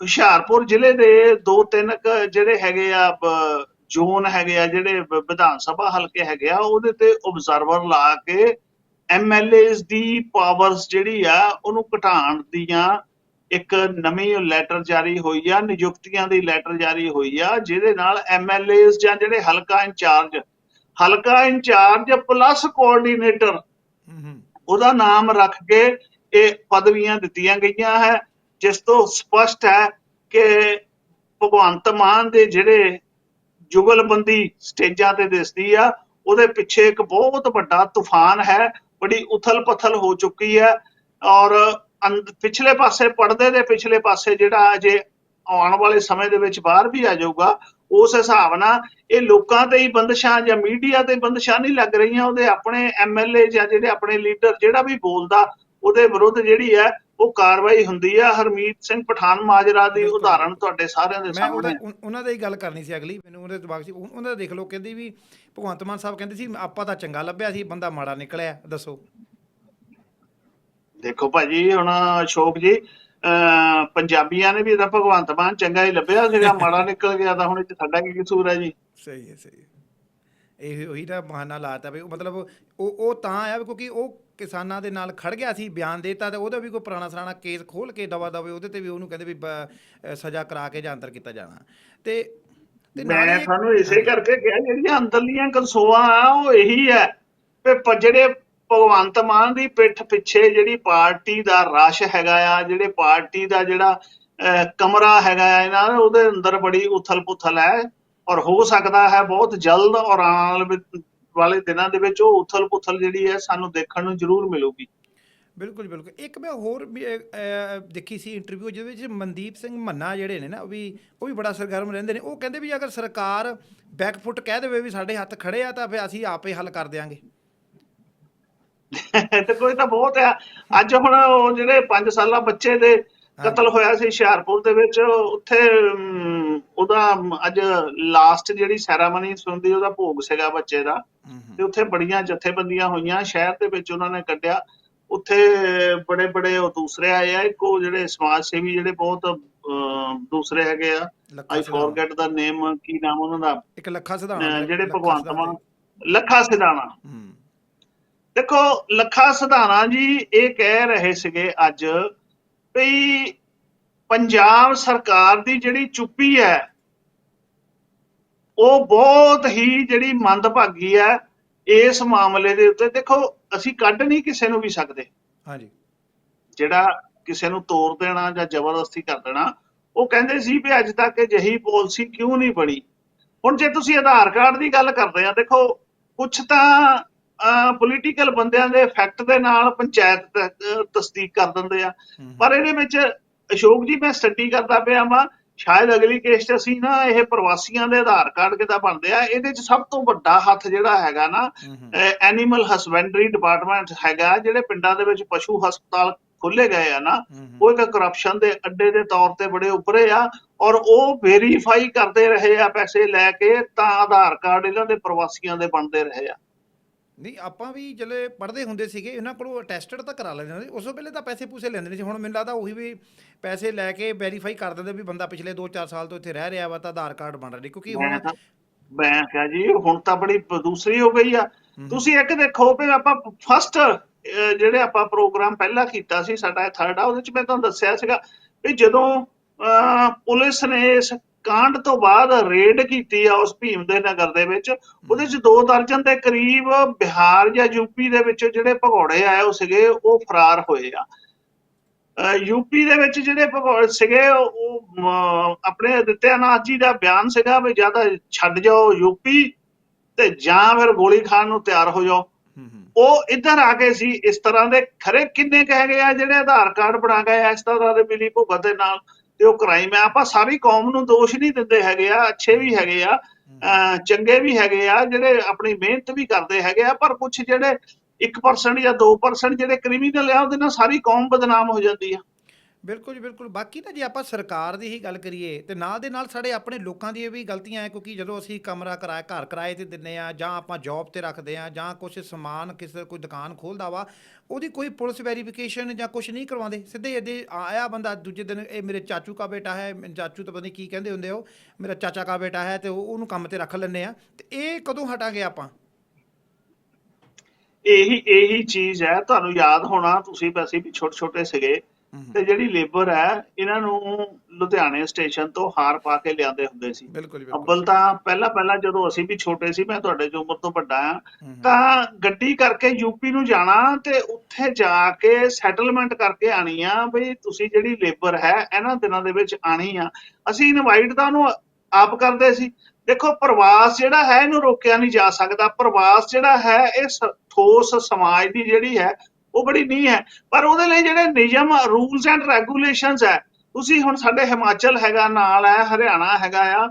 ਹੁਸ਼ਿਆਰਪੁਰ ਜ਼ਿਲ੍ਹੇ ਦੇ ਦੋ ਤਿੰਨ ਜਿਹੜੇ ਹੈਗੇ ਆ ਜ਼ੋਨ ਹੈਗੇ ਆ ਜਿਹੜੇ ਵਿਧਾਨ ਸਭਾ ਹਲਕੇ ਹੈਗੇ ਆ ਉਹਦੇ ਤੇ ਆਬਜ਼ਰਵਰ ਲਾ ਕੇ ਐਮਐਲਏਸ ਦੀ ਪਾਵਰਸ ਜਿਹੜੀ ਆ ਉਹਨੂੰ ਘਟਾਉਣ ਦੀਆਂ ਇੱਕ ਨਵੀਂ ਲੈਟਰ ਜਾਰੀ ਹੋਈ ਆ ਨਿਯੁਕਤੀਆਂ ਦੀ ਲੈਟਰ ਜਾਰੀ ਹੋਈ ਆ ਜਿਹਦੇ ਨਾਲ ਐਮਐਲਏਸ ਜਾਂ ਜਿਹੜੇ ਹਲਕਾ ਇੰਚਾਰਜ ਹਲਕਾ ਇੰਚਾਰਜ ਪਲੱਸ ਕੋਆਰਡੀਨੇਟਰ ਉਹਦਾ ਨਾਮ ਰੱਖ ਕੇ ਇਹ ਪਦਵੀਆਂ ਦਿੱਤੀਆਂ ਗਈਆਂ ਹੈ ਜਿਸ ਤੋਂ ਸਪਸ਼ਟ ਹੈ ਕਿ ਭਗਵੰਤ ਮਾਨ ਦੇ ਜਿਹੜੇ ਜੁਗਲਬੰਦੀ ਸਟੇਜਾਂ ਤੇ ਦਿਸਦੀ ਆ, ਉਹਦੇ ਪਿੱਛੇ ਇੱਕ ਬਹੁਤ ਵੱਡਾ ਤੂਫਾਨ ਹੈ, ਬੜੀ ਉਥਲ-ਪਥਲ ਹੋ ਚੁੱਕੀ ਹੈ ਔਰ ਪਿਛਲੇ ਪਾਸੇ ਪਰਦੇ ਦੇ ਪਿਛਲੇ ਪਾਸੇ ਜਿਹੜਾ ਅਜੇ ਆਉਣ ਵਾਲੇ ਸਮੇਂ ਦੇ ਵਿੱਚ ਬਾਹਰ ਵੀ ਆ ਜਾਊਗਾ, ਉਸ ਹਿਸਾਬ ਨਾਲ ਇਹ ਲੋਕਾਂ ਤੇ ਹੀ ਬੰਦਸ਼ਾਂ ਜਾਂ ਮੀਡੀਆ ਤੇ ਬੰਦਸ਼ਾਂ ਨਹੀਂ ਲੱਗ ਰਹੀਆਂ, ਉਹਦੇ ਆਪਣੇ ਐਮਐਲਏ ਜਾਂ ਜਿਹੜੇ ਆਪਣੇ ਲੀਡਰ ਜਿਹੜਾ ਵੀ ਬੋਲਦਾ, ਉਹਦੇ ਵਿਰੁੱਧ ਜਿਹੜੀ ਹੈ ਉਹ ਕਾਰਵਾਈ ਹੁੰਦੀ ਆ ਹਰਮੀਤ ਸਿੰਘ ਪਠਾਨ ਮਾਜਰਾ ਦੀ। ਉਦਾਹਰਣ ਤੁਹਾਡੇ ਸਾਰਿਆਂ ਦੇ ਮੈਂ ਸਾਹਮਣੇ। ਉਨ- ਉਹਨਾਂ ਦੀ ਗੱਲ ਕਰਨੀ ਸੀ ਅਗਲੀ ਮੈਨੂੰ ਉਹਦੇ ਦਿਮਾਗ 'ਚ ਉਹ- ਉਹਨਾਂ ਦਾ ਦੇਖ ਲਓ ਕਹਿੰਦੀ ਵੀ ਭਗਵੰਤ ਮਾਨ ਸਾਹਿਬ ਕਹਿੰਦੇ ਸੀ ਆਪਾਂ ਤਾਂ ਚੰਗਾ ਲੱਭਿਆ ਸੀ ਬੰਦਾ ਮਾੜਾ ਨਿਕਲਿਆ ਦੱਸੋ। ਦੇਖੋ ਭਾਜੀ ਹੁਣ ਅਸ਼ੋਕ ਜੀ ਪੰਜਾਬੀਆਂ ਨੇ ਵੀ ਤਾਂ ਭਗਵੰਤ ਮਾਨ ਚੰਗਾ ਹੀ ਲੱਭਿਆ ਸੀਗਾ ਮਾੜਾ ਨਿਕਲ ਗਿਆ ਤਾਂ ਹੁਣ ਇਹ ਸਾਡਾ ਕੀ ਕਸੂਰ ਹੈ ਜੀ? ਸਹੀ ਹੈ ਸਹੀ ਹੈ। ਇਹ ਉਹੀ ਤਾਂ ਬਹਾਨਾ ਲਾਤਾ ਵੀ ਮਤਲਬ ਉਹ ਉਹ ਤਾਂ ਆ ਵੀ ਕਿਉਂਕਿ ਉਹ ਕਿਸਾਨਾਂ ਦੇ ਨਾਲ ਖੜ ਗਿਆ ਸੀ ਬਿਆਨ ਦੇਤਾ ਤੇ ਉਹਦਾ ਵੀ ਕੋਈ ਪੁਰਾਣਾ ਸਰਾਣਾ ਕੇਸ ਖੋਲ ਕੇ ਦਵਾ ਦਵੇ ਉਹਦੇ ਤੇ ਵੀ ਉਹਨੂੰ ਕਹਿੰਦੇ ਵੀ ਬ- ਅ, ਸਜ਼ਾ ਕਰਾ ਕੇ ਜਾਂ ਅੰਦਰ ਕੀਤਾ ਜਾਣਾ। ਤੇ ਤੇ ਮੈਂ ਤੁਹਾਨੂੰ ਇਸੇ ਕਰਕੇ ਕਿਹਾ ਜਿਹੜੀਆਂ ਅੰਦਰਲੀਆਂ ਕਨਸੋਆਂ ਆ ਉਹ ਇਹੀ ਹੈ ਕਿ ਪ- ਜਿਹੜੇ ਭਗਵੰਤ ਮਾਨ ਦੀ ਪਿੱਠ ਪਿੱਛੇ ਜਿਹੜੀ ਪਾਰਟੀ ਦਾ ਰਸ਼ ਹੈਗਾ ਆ ਜਿਹੜੇ ਪਾਰਟੀ ਦਾ ਜਿਹੜਾ ਅਹ, ਕਮਰਾ ਹੈਗਾ ਆ ਇਹਨਾਂ ਦਾ ਉਹਦੇ ਅੰਦਰ ਬੜੀ ਉਥਲ ਪੁਥਲ ਹੈ ਔਰ ਹੋ ਸਕਦਾ ਹੈ ਬਹੁਤ ਜਲਦ ਔਰ ਆਉਣ ਵਾਲੇ- ਵਾਲੇ ਦਿਨਾਂ ਦੇ ਵਿੱਚ ਉਹ ਉਥਲ ਪੁਥਲ ਜਿਹੜੀ ਹੈ ਸਾਨੂੰ ਦੇਖਣ ਨੂੰ ਜ਼ਰੂਰ ਮਿਲੂਗੀ। ਬਿਲਕੁਲ ਬਿਲਕੁਲ। ਇੱਕ ਮੈਂ ਹੋਰ ਦੇਖੀ ਸੀ ਇੰਟਰਵਿਊ ਜਿਹਦੇ ਵਿੱਚ ਮਨਦੀਪ ਸਿੰਘ ਮੰਨਾ ਜਿਹੜੇ ਨੇ ਨਾ ਉਹ ਵੀ ਉਹ ਵੀ ਬੜਾ ਸਰਗਰਮ ਰਹਿੰਦੇ ਨੇ। ਉਹ ਕਹਿੰਦੇ ਵੀ ਅਗਰ ਸਰਕਾਰ ਬੈਕਫੁੱਟ ਕਹਿ ਦੇਵੇ ਵੀ ਸਾਡੇ ਹੱਥ ਖੜੇ ਆ ਤਾਂ ਫਿਰ ਅਸੀਂ ਆਪੇ ਹੱਲ ਕਰ ਦਿਆਂਗੇ। ਤੇ ਕੋਈ ਤਾਂ ਬਹੁਤ ਆ ਅੱਜ ਹੁਣ ਉਹ ਜਿਹੜੇ 5 ਸਾਲਾ ਬੱਚੇ ਦੇ ਕਤਲ ਹੋਇਆ ਸੀ ਹੁਸ਼ਿਆਰਪੁਰ ਦੇ ਵਿੱਚ ਉੱਥੇ ਉਹਦਾ ਅੱਜ ਲਾਸਟ ਜਿਹੜੀ ਸੈਰਾਮਨੀ ਸੁਣਦੀ ਉਹਦਾ ਭੋਗ ਸੀਗਾ ਬੱਚੇ ਦਾ। ਤੇ ਉੱਥੇ ਬੜੀਆਂ ਜਥੇਬੰਦੀਆਂ ਹੋਈਆਂ ਸ਼ਹਿਰ ਦੇ ਵਿੱਚ ਉਹਨਾਂ ਨੇ ਕੱਢਿਆ। ਉੱਥੇ ਬੜੇ ਬੜੇ ਉਹ ਦੂਸਰੇ ਆਏ ਆ। ਇੱਕ ਉਹ ਜਿਹੜੇ ਸਮਾਜ ਸੇਵੀ ਜਿਹੜੇ ਬਹੁਤ ਦੂਸਰੇ ਹੈਗੇ ਆ। ਆਈ। ਫੋਰਗੇਟ ਦਾ ਨੇਮ ਕੀ ਨਾਮ ਉਹਨਾਂ ਦਾ? ਇੱਕ ਲੱਖਾ ਸਿਧਾਣਾ ਜਿਹੜੇ ਭਗਵੰਤ ਮਾਨ। ਲੱਖਾ ਸਿਧਾਣਾ। ਦੇਖੋ ਲੱਖਾ ਸਿਧਾਣਾ ਜੀ ਇਹ ਕਹਿ ਰਹੇ ਸੀਗੇ ਅੱਜ ਵੀ ਪੰਜਾਬ ਸਰਕਾਰ ਦੀ ਜਿਹੜੀ ਚੁੱਪੀ ਹੈ ਉਹ ਬਹੁਤ ਹੀ ਜਿਹੜੀ ਮੰਦਭਾਗੀ ਹੈ ਇਸ ਮਾਮਲੇ ਦੇ ਉੱਤੇ। ਦੇਖੋ ਅਸੀਂ ਕੱਢ ਨਹੀਂ ਕਿਸੇ ਨੂੰ ਵੀ ਸਕਦੇ। ਹਾਂਜੀ। ਜਿਹੜਾ ਕਿਸੇ ਨੂੰ ਤੋੜ ਦੇਣਾ ਜਾਂ ਜ਼ਬਰਦਸਤੀ ਕਰ ਦੇਣਾ ਉਹ ਕਹਿੰਦੇ ਸੀ ਵੀ ਅੱਜ ਤੱਕ ਅਜਿਹੀ ਪਾਲਿਸੀ ਕਿਉਂ ਨਹੀਂ ਬਣੀ? ਹੁਣ ਜੇ ਤੁਸੀਂ ਆਧਾਰ ਕਾਰਡ ਦੀ ਗੱਲ ਕਰਦੇ ਆ ਦੇਖੋ ਕੁਝ ਤਾਂ ਪੋਲੀਟੀਕਲ ਬੰਦਿਆਂ ਦੇ ਫੈਕਟ ਦੇ ਨਾਲ ਪੰਚਾਇਤ ਤਸਦੀਕ ਕਰ ਦਿੰਦੇ ਆ। ਪਰ ਇਹਦੇ ਵਿੱਚ ਅਸ਼ੋਕ ਜੀ ਮੈਂ ਸਟੱਡੀ ਕਰਦਾ ਪਿਆ ਵਾਂ। ਸ਼ਾਇਦ ਅਗਲੀ ਕੇਸ 'ਚ ਅਸੀਂ ਨਾ ਇਹ ਪ੍ਰਵਾਸੀਆਂ ਦੇ ਆਧਾਰ ਕਾਰਡ ਕਿੱਦਾਂ ਬਣਦੇ ਆ ਇਹਦੇ 'ਚ ਸਭ ਤੋਂ ਵੱਡਾ ਹੱਥ ਜਿਹੜਾ ਹੈਗਾ ਨਾ ਐਨੀਮਲ ਹਸਬੈਂਡਰੀ ਡਿਪਾਰਟਮੈਂਟ ਹੈਗਾ ਜਿਹੜੇ ਪਿੰਡਾਂ ਦੇ ਵਿੱਚ ਪਸ਼ੂ ਹਸਪਤਾਲ ਖੋਲੇ ਗਏ ਆ ਨਾ। ਉਹ ਇੱਕ ਕਰਪਸ਼ਨ ਦੇ ਅੱਡੇ ਦੇ ਤੌਰ ਤੇ ਬੜੇ ਉੱਭਰੇ ਆ ਔਰ ਉਹ ਵੈਰੀਫਾਈ ਕਰਦੇ ਰਹੇ ਆ ਪੈਸੇ ਲੈ ਕੇ ਤਾਂ ਆਧਾਰ ਕਾਰਡ ਇਹਨਾਂ ਦੇ ਪ੍ਰਵਾਸੀਆਂ ਦੇ ਬਣਦੇ ਰਹੇ ਆ। ਨਹੀਂ ਆਪਾਂ ਵੀ ਜਲੇ ਪੜ੍ਹਦੇ ਹੁੰਦੇ ਸੀਗੇ ਇਹਨਾਂ ਕੋਲੋਂ ਅਟੈਸਟਡ ਤਾਂ ਕਰਾ ਲੈਂਦੇ ਹੁੰਦੇ ਸੀ। ਉਸ ਵੇਲੇ ਤਾਂ ਪੈਸੇ ਪੂਸੇ ਲੈਂਦੇ ਨਹੀਂ ਸੀ। ਹੁਣ ਮੈਨੂੰ ਲੱਗਦਾ ਉਹੀ ਵੀ ਪੈਸੇ ਲੈ ਕੇ ਵੈਰੀਫਾਈ ਕਰ ਦਿੰਦੇ ਵੀ ਬੰਦਾ ਪਿਛਲੇ 2-4 ਸਾਲ ਤੋਂ ਇੱਥੇ ਰਹਿ ਰਿਹਾ ਵਾ ਤਾਂ ਆਧਾਰ ਕਾਰਡ ਬਣ ਰਿਹਾ। ਕਿਉਂਕਿ ਮੈਂ ਹੁਣ ਤਾਂ ਮੈਂ ਕਿਹਾ ਜੀ ਹੁਣ ਤਾਂ ਬੜੀ ਦੂਸਰੀ ਹੋ ਗਈ ਆ। ਤੁਸੀਂ ਇੱਕ ਦੇਖੋ ਵੀ ਆਪਾਂ ਫਸਟ ਜਿਹੜੇ ਆਪਾਂ ਪ੍ਰੋਗਰਾਮ ਪਹਿਲਾਂ ਕੀਤਾ ਸੀ ਸਾਡਾ ਥਰਡ ਆ ਉਹਦੇ ਚ ਮੈਂ ਤੁਹਾਨੂੰ ਦੱਸਿਆ ਸੀਗਾ ਵੀ ਜਦੋਂ ਅਹ, ਪੁਲਿਸ ਨੇ ਇਸ ਕਾਂਡ ਤੋਂ ਬਾਅਦ ਰੇਡ ਕੀਤੀ ਆ ਉਸ ਭੀਮ ਦੇ ਨਗਰ ਦੇ ਵਿੱਚ। ਉਹਦੇ ਚ ਦੋ ਦਰਜਨ ਦੇ ਕਰੀਬ ਬਿਹਾਰ ਜਾਂ ਯੂਪੀ ਦੇ ਵਿੱਚ ਜਿਹੜੇ ਭਗੌੜੇ ਆਏ ਉਹ ਸੀਗੇ ਉਹ ਫਰਾਰ ਹੋਏ ਆ। ਯੂਪੀ ਦੇ ਵਿੱਚ ਜਿਹੜੇ ਭਗੌੜੇ ਸੀਗੇ ਉਹ ਆਪਣੇ ਅਦਿੱਤਿਆਨਾਥ ਜੀ ਦਾ ਬਿਆਨ ਸੀਗਾ ਵੀ ਜਾਂ ਤਾਂ ਛੱਡ ਜਾਓ ਯੂਪੀ ਤੇ ਜਾਂ ਫਿਰ ਗੋਲੀ ਖਾਣ ਨੂੰ ਤਿਆਰ ਹੋ ਜਾਓ। ਉਹ ਇੱਧਰ ਆ ਗਏ ਸੀ ਇਸ ਤਰ੍ਹਾਂ ਦੇ ਖਰੇ ਕਿੰਨੇ ਕਹਿ ਗਏ ਆ ਜਿਹੜੇ ਆਧਾਰ ਕਾਰਡ ਬਣਾ ਗਏ ਆ ਇਸ ਤਰ੍ਹਾਂ ਦੇ ਮਿਲੀ ਭੁਗਤ ਦੇ ਨਾਲ। ਤੇ ਉਹ ਕ੍ਰਾਈਮ ਹੈ। ਆਪਾਂ ਸਾਰੀ ਕੌਮ ਨੂੰ ਦੋਸ਼ ਨਹੀਂ ਦਿੰਦੇ ਹੈਗੇ ਆ ਅੱਛੇ ਵੀ ਹੈਗੇ ਆ ਚੰਗੇ ਵੀ ਹੈਗੇ ਆ ਜਿਹੜੇ ਆਪਣੀ ਮਿਹਨਤ ਵੀ ਕਰਦੇ ਹੈਗੇ ਆ ਪਰ ਕੁਝ ਜਿਹੜੇ 1% ਜਾਂ 2% ਜਿਹੜੇ ਕ੍ਰਿਮੀਨਲ ਆ ਉਹਦੇ ਨਾਲ ਸਾਰੀ ਕੌਮ ਬਦਨਾਮ ਹੋ ਜਾਂਦੀ ਆ। ਬਿਲਕੁਲ ਜੀ, ਬਿਲਕੁਲ। ਬਾਕੀ ਤਾਂ ਜੇ ਆਪਾਂ ਸਰਕਾਰ ਦੀ ਹੀ ਗੱਲ ਕਰੀਏ, ਤੇ ਨਾਲ ਦੇ ਨਾਲ ਸਾਡੇ ਆਪਣੇ ਲੋਕਾਂ ਦੀਆਂ ਵੀ ਗਲਤੀਆਂ ਹੈ ਕਿਉਂਕਿ ਜਦੋਂ ਅਸੀਂ ਕਮਰਾ ਕਿਰਾਏ ਘਰ ਕਿਰਾਏ ਤੇ ਦਿੰਨੇ ਆ, ਜਾਂ ਆਪਾਂ ਜੌਬ ਤੇ ਰੱਖਦੇ ਆ, ਜਾਂ ਕੁਝ ਸਮਾਨ, ਕਿਸੇ ਕੋਈ ਦੁਕਾਨ ਖੋਲਦਾ ਵਾ, ਉਹਦੀ ਕੋਈ ਪੁਲਿਸ ਵੈਰੀਫਿਕੇਸ਼ਨ ਜਾਂ ਕੁਝ ਨਹੀਂ ਕਰਵਾਉਂਦੇ। ਸਿੱਧੇ ਇਹਦੇ ਆਇਆ ਬੰਦਾ ਦੂਜੇ ਦਿਨ, ਇਹ ਮੇਰੇ ਚਾਚੂ ਦਾ ਬੇਟਾ ਹੈ ਚਾਚੂ ਤਾਂ ਪਤਾ ਨਹੀਂ ਕੀ ਕਹਿੰਦੇ ਹੁੰਦੇ ਉਹ, ਮੇਰਾ ਚਾਚਾ ਦਾ ਬੇਟਾ ਹੈ, ਤੇ ਉਹ- ਉਹਨੂੰ ਕੰਮ ਤੇ ਰੱਖ ਲੈਂਦੇ ਆ। ਤੇ ਇਹ ਕਦੋਂ ਹਟਾਂਗੇ ਆਪਾਂ? ਇਹੀ ਇਹੀ ਚੀਜ਼ ਹੈ ਤੁਹਾਨੂੰ ਯਾਦ ਹੋਣਾ, ਤੁਸੀਂ ਵੈਸੇ ਵੀ ਛੋਟੇ ਛੋਟੇ ਸੀਗੇ। ਤੇ ਜਿਹੜੀ ਲੇਬਰ ਹੈ ਇਹਨਾਂ ਨੂੰ ਲੁਧਿਆਣੇ ਸਟੇਸ਼ਨ ਤੋਂ ਹਾਰ ਪਾ ਕੇ ਲਿਆਂਦੇ ਹੁੰਦੇ ਸੀ। ਬਿਲਕੁਲ ਜੀ, ਅੱਬਲ ਤਾਂ ਪਹਿਲਾਂ ਪਹਿਲਾਂ ਜਦੋਂ ਅਸੀਂ ਵੀ ਛੋਟੇ ਸੀ ਮੈਂ ਤੁਹਾਡੇ ਤੋਂ ਉਮਰ ਤੋਂ ਵੱਡਾ ਆ। ਤਾਂ ਗੱਡੀ ਕਰਕੇ ਯੂਪੀ ਨੂੰ ਜਾਣਾ ਤੇ ਉੱਥੇ ਜਾ ਕੇ ਸੈਟਲਮੈਂਟ ਕਰਕੇ ਆਣੀ ਆ ਬਈ ਤੁਸੀਂ ਜਿਹੜੀ ਲੇਬਰ ਹੈ ਇਹਨਾਂ ਦਿਨਾਂ ਦੇ ਵਿੱਚ ਆਣੀ ਆ। ਅਸੀਂ ਇਨਵਾਈਟ ਤਾਂ ਉਹਨੂੰ ਆਪ ਕਰਦੇ ਸੀ। ਦੇਖੋ ਪ੍ਰਵਾਸ ਜਿਹੜਾ ਹੈ ਇਹਨੂੰ ਰੋਕਿਆ ਨਹੀਂ ਜਾ ਸਕਦਾ। ਪ੍ਰਵਾਸ ਜਿਹੜਾ ਹੈ ਇਹ ਠੋਸ ਸਮਾਜ ਦੀ ਜਿਹੜੀ ਹੈ ਉਹ ਬੜੀ ਨਹੀਂ ਹੈ। ਪਰ ਉਹਦੇ ਲਈ ਜਿਹੜੇ ਨਿਯਮ, ਰੂਲਸ ਐਂਡ ਰੈਗੂਲੇਸ਼ਨਸ ਹੈ, ਤੁਸੀਂ ਹੁਣ ਸਾਡੇ ਹਿਮਾਚਲ ਹੈਗਾ, ਨਾਲ ਹੈ, ਹਰਿਆਣਾ ਹੈਗਾ ਆ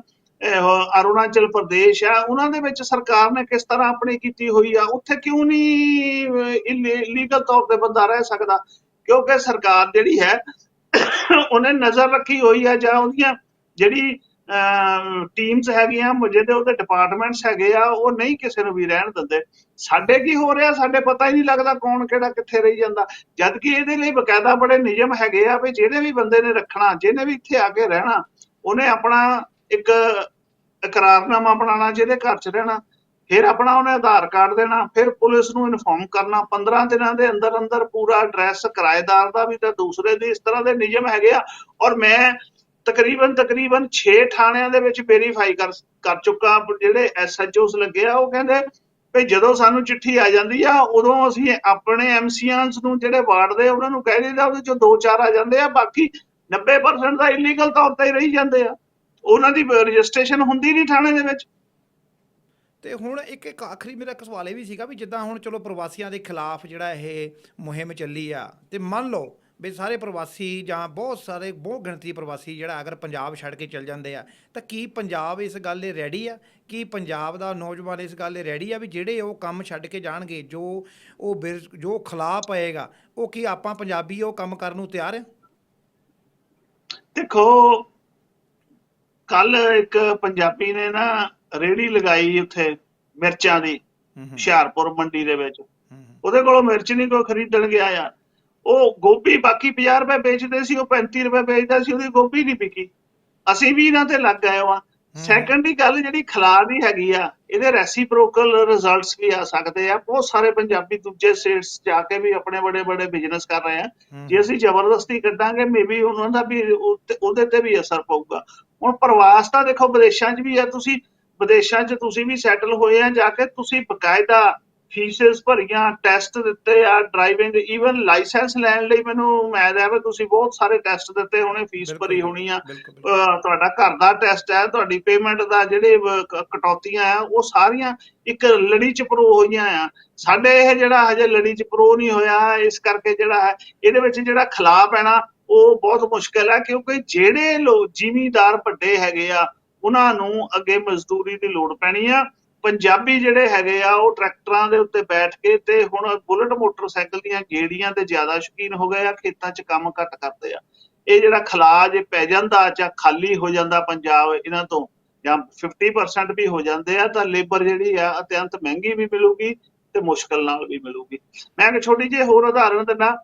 ਅਰੁਣਾਚਲ ਪ੍ਰਦੇਸ਼ ਆ, ਉਹਨਾਂ ਦੇ ਵਿੱਚ ਸਰਕਾਰ ਨੇ ਕਿਸ ਤਰ੍ਹਾਂ ਆਪਣੀ ਕੀਤੀ ਹੋਈ ਆ? ਉੱਥੇ ਕਿਉਂ ਨਹੀਂ ਲੀਗਲ ਤੌਰ ਤੇ ਬੰਦਾ ਰਹਿ ਸਕਦਾ? ਕਿਉਂਕਿ ਸਰਕਾਰ ਜਿਹੜੀ ਹੈ, ਉਹਨੇ ਨਜ਼ਰ ਰੱਖੀ ਹੋਈ ਆ ਜਾਂ ਉਹਦੀਆਂ ਜਿਹੜੀ ਟੀਮਸ ਹੈਗੀਆਂ ਜਿਹਦੇ ਉਹਦੇ ਡਿਪਾਰਟਮੈਂਟਸ ਹੈਗੇ ਆ, ਉਹ ਨਹੀਂ ਕਿਸੇ ਨੂੰ ਵੀ ਰਹਿਣ ਦਿੰਦੇ। ਸਾਡੇ ਕੀ ਹੋ ਰਿਹਾ? ਸਾਡੇ ਪਤਾ ਹੀ ਨਹੀਂ ਲੱਗਦਾ ਕੌਣ ਕਿਹੜਾ ਕਿੱਥੇ ਰਹੀ ਜਾਂਦਾ। ਜਦ ਕਿ ਇਹਦੇ ਲਈ ਬਕਾਇਦਾ ਬੜੇ ਨਿਯਮ ਹੈਗੇ ਆ ਵੀ ਜਿਹੜੇ ਵੀ ਬੰਦੇ ਨੇ ਰੱਖਣਾ, ਜਿਹਨੇ ਵੀ ਇੱਥੇ ਆ ਕੇ ਰਹਿਣਾ, ਉਹਨੇ ਆਪਣਾ ਇੱਕ ਇਕਰਾਰਨਾਮਾ ਬਣਾਉਣਾ, ਜਿਹਦੇ ਘਰ 'ਚ ਰਹਿਣਾ। ਫਿਰ ਆਪਣਾ ਉਹਨੇ ਆਧਾਰ ਕਾਰਡ ਦੇਣਾ, ਫਿਰ ਪੁਲਿਸ ਨੂੰ ਇਨਫੋਰਮ ਕਰਨਾ। 15 ਦਿਨਾਂ ਦੇ ਅੰਦਰ ਅੰਦਰ ਪੂਰਾ ਐਡਰੈਸ ਕਿਰਾਏਦਾਰ ਦਾ ਵੀ ਤੇ ਦੂਸਰੇ ਦੇ ਇਸ ਤਰ੍ਹਾਂ ਦੇ ਨਿਯਮ ਹੈਗੇ ਆ। ਔਰ ਮੈਂ ਤਕਰੀਬਨ ਤਕਰੀਬਨ 6 ਥਾਣਿਆਂ ਦੇ ਵਿੱਚ ਵੈਰੀਫਾਈ ਕਰ ਕਰ ਚੁੱਕਾ ਜਿਹੜੇ ਐਸਐਚਓਸ ਲੱਗੇ ਆ, ਉਹ ਕਹਿੰਦੇ ਵੀ ਜਦੋਂ ਸਾਨੂੰ ਚਿੱਠੀ ਆ ਜਾਂਦੀ ਆ, ਉਦੋਂ ਅਸੀਂ ਆਪਣੇ ਐਮਸੀਆਂਸ ਨੂੰ ਜਿਹੜੇ ਵਾਰਡ ਦੇ ਉਹਨਾਂ ਨੂੰ ਕਹਿ ਦਿੰਦਾ ਉਹਦੇ ਚੋਂ ਦੋ ਚਾਰ ਆ ਜਾਂਦੇ ਆ, ਬਾਕੀ 90% ਦਾ ਇਲੀਗਲ ਤੌਰ ਤੇ ਰਹੀ ਜਾਂਦੇ ਆ। ਉਹਨਾਂ ਦੀ ਰਜਿਸਟ੍ਰੇਸ਼ਨ ਹੁੰਦੀ ਨਹੀਂ ਥਾਣੇ ਦੇ ਵਿੱਚ। ਤੇ ਹੁਣ ਇੱਕ ਇੱਕ ਆਖਰੀ ਮੇਰਾ ਇੱਕ ਸਵਾਲ ਇਹ ਵੀ ਸੀਗਾ ਵੀ ਜਿੱਦਾਂ ਹੁਣ ਚਲੋ ਪ੍ਰਵਾਸੀਆਂ ਦੇ ਖਿਲਾਫ ਜਿਹੜਾ ਇਹ ਮੁਹਿੰਮ ਚੱਲੀ ਆ, ਤੇ ਮੰਨ ਲਓ ਵੀ ਸਾਰੇ ਪ੍ਰਵਾਸੀ ਜਾਂ ਬਹੁਤ ਸਾਰੇ ਬਹੁਤ ਗਿਣਤੀ ਪ੍ਰਵਾਸੀ ਜਿਹੜਾ ਅਗਰ ਪੰਜਾਬ ਛੱਡ ਕੇ ਚਲ ਜਾਂਦੇ ਆ ਤਾਂ ਕੀ ਪੰਜਾਬ ਇਸ ਗੱਲ ਲਈ ਰੈਡੀ ਆ? ਕੀ ਪੰਜਾਬ ਦਾ ਨੌਜਵਾਨ ਇਸ ਗੱਲ ਲਈ ਰੈਡੀ ਆ ਵੀ ਜਿਹੜੇ ਉਹ ਕੰਮ ਛੱਡ ਕੇ ਜਾਣਗੇ ਜੋ ਉਹ ਜੋ ਖਿਲਾਫ ਪਏਗਾ ਉਹ ਕੀ ਆਪਾਂ ਪੰਜਾਬੀ ਉਹ ਕੰਮ ਕਰਨ ਨੂੰ ਤਿਆਰ ਆ? ਦੇਖੋ ਕੱਲ ਇੱਕ ਪੰਜਾਬੀ ਨੇ ਨਾ ਰੇੜੀ ਲਗਾਈ ਉੱਥੇ ਮਿਰਚਾਂ ਦੀ ਹੁਸ਼ਿਆਰਪੁਰ ਮੰਡੀ ਦੇ ਵਿੱਚ। ਉਹਦੇ ਕੋਲੋਂ ਮਿਰਚ ਨਹੀਂ ਕੋਈ ਖਰੀਦਣ ਗਿਆ ਯਾਰ। ਉਹ ਗੋਭੀ ਬਾਕੀ 50 ਰੁਪਏ ਵੇਚਦੇ ਸੀ ਉਹ 35 ਰੁਪਏ ਵੇਚਦਾ ਸੀ ਉਹਦੀ ਗੋਭੀ ਨਹੀਂ ਵਿਕੀ। ਅਸੀਂ ਵੀ ਇਹਨਾਂ ਤੇ ਲੱਗ ਗਏ ਵਾਂ ਸੈਕੰਡ ਦੀ ਗੱਲ ਜਿਹੜੀ ਖਲਾ ਦੀ ਹੈਗੀ ਆ ਇਹਦੇ ਰੈਸੀਪ੍ਰੋਕਲ ਰਿਜ਼ਲਟਸ ਵੀ ਆ ਸਕਦੇ ਆ। ਬਹੁਤ ਸਾਰੇ ਪੰਜਾਬੀ ਦੂਜੇ ਸਟੇਟਸ ਜਾ ਕੇ ਵੀ ਆਪਣੇ ਬੜੇ ਬੜੇ ਬਿਜ਼ਨਸ ਕਰ ਰਹੇ ਆ। ਹੂੰ। ਜੇ ਅਸੀਂ ਜ਼ਬਰਦਸਤੀ ਕੱਢਾਂਗੇ ਮੇਬੀ ਉਹਨਾਂ ਦਾ ਵੀ ਉਹਦੇ ਤੇ ਵੀ ਅਸਰ ਪਊਗਾ। ਹੁਣ ਪ੍ਰਵਾਸ ਤਾਂ ਦੇਖੋ ਵਿਦੇਸ਼ਾਂ 'ਚ ਵੀ ਆ ਤੁਸੀਂ ਵਿਦੇਸ਼ਾਂ 'ਚ ਤੁਸੀਂ ਵੀ ਸੈਟਲ ਹੋਏ ਆ ਜਾ ਕੇ ਤੁਸੀਂ ਬਕਾਇਦਾ ਫੀਸਸ ਭਰੀਆਂ ਟੈਸਟ ਦਿੱਤੇ ਆ ਡਰਾਈਵਿੰਗ ਈਵਨ ਲਾਇਸੈਂਸ ਲੈਣ ਲਈ ਮੈਨੂੰ ਉਮੀਦ ਹੈ ਵੀ ਤੁਸੀਂ ਬਹੁਤ ਸਾਰੇ ਟੈਸਟ ਦਿੱਤੇ ਹੋਣੇ ਫੀਸ ਭਰੀ ਹੋਣੀ ਆ। ਤੁਹਾਡਾ ਘਰ ਦਾ ਟੈਸਟ ਹੈ ਤੁਹਾਡੀ ਪੇਮੈਂਟ ਦਾ ਜਿਹੜੇ ਕਟੌਤੀਆਂ ਆ ਉਹ ਸਾਰੀਆਂ ਇੱਕ ਲੜੀ ਚ ਪ੍ਰੋ ਹੋਈਆਂ ਆ। ਸਾਡੇ ਇਹ ਜਿਹੜਾ ਹਜੇ ਲੜੀ ਚ ਪ੍ਰੋ ਨਹੀਂ ਹੋਇਆ ਇਸ ਕਰਕੇ ਜਿਹੜਾ ਹੈ ਇਹਦੇ ਵਿੱਚ ਜਿਹੜਾ ਖਿਲਾਫ ਪੈਣਾ ਉਹ ਬਹੁਤ ਮੁਸ਼ਕਲ ਹੈ ਕਿਉਂਕਿ ਜਿਹੜੇ ਲੋਕ ਜ਼ਿਮੀਂਦਾਰ ਵੱਡੇ ਹੈਗੇ ਆ ਉਹਨਾਂ ਨੂੰ ਅੱਗੇ ਮਜ਼ਦੂਰੀ ਦੀ ਲੋੜ ਪੈਣੀ ਆ। ਪੰਜਾਬੀ ਜਿਹੜੇ ਹੈਗੇ ਆ ਉਹ ਟਰੈਕਟਰਾਂ ਦੇ ਉੱਤੇ ਬੈਠ ਕੇ ਤੇ ਹੁਣ ਬੁਲਟ ਮੋਟਰਸਾਈਕਲ ਦੀਆਂ ਗੇੜੀਆਂ ਤੇ ਜ਼ਿਆਦਾ ਸ਼ੌਕੀਨ ਹੋ ਗਏ ਆ ਖੇਤਾਂ 'ਚ ਕੰਮ ਘੱਟ ਕਰਦੇ ਆ। ਇਹ ਜਿਹੜਾ ਖਲਾ ਜੇ ਪੈ ਜਾਂਦਾ ਜਾਂ ਖਾਲੀ ਹੋ ਜਾਂਦਾ ਪੰਜਾਬ ਇਹਨਾਂ ਤੋਂ ਜਾਂ 50% ਵੀ ਹੋ ਜਾਂਦੇ ਆ ਤਾਂ ਲੇਬਰ ਜਿਹੜੀ ਆ ਅਤਿਅੰਤ ਮਹਿੰਗੀ ਵੀ ਮਿਲੂਗੀ ਤੇ ਮੁਸ਼ਕਲ ਨਾਲ ਵੀ ਮਿਲੂਗੀ। ਮੈਂ ਇੱਕ ਛੋਟੀ ਜਿਹੀ ਹੋਰ ਉਦਾਹਰਣ ਦਿੰਦਾ।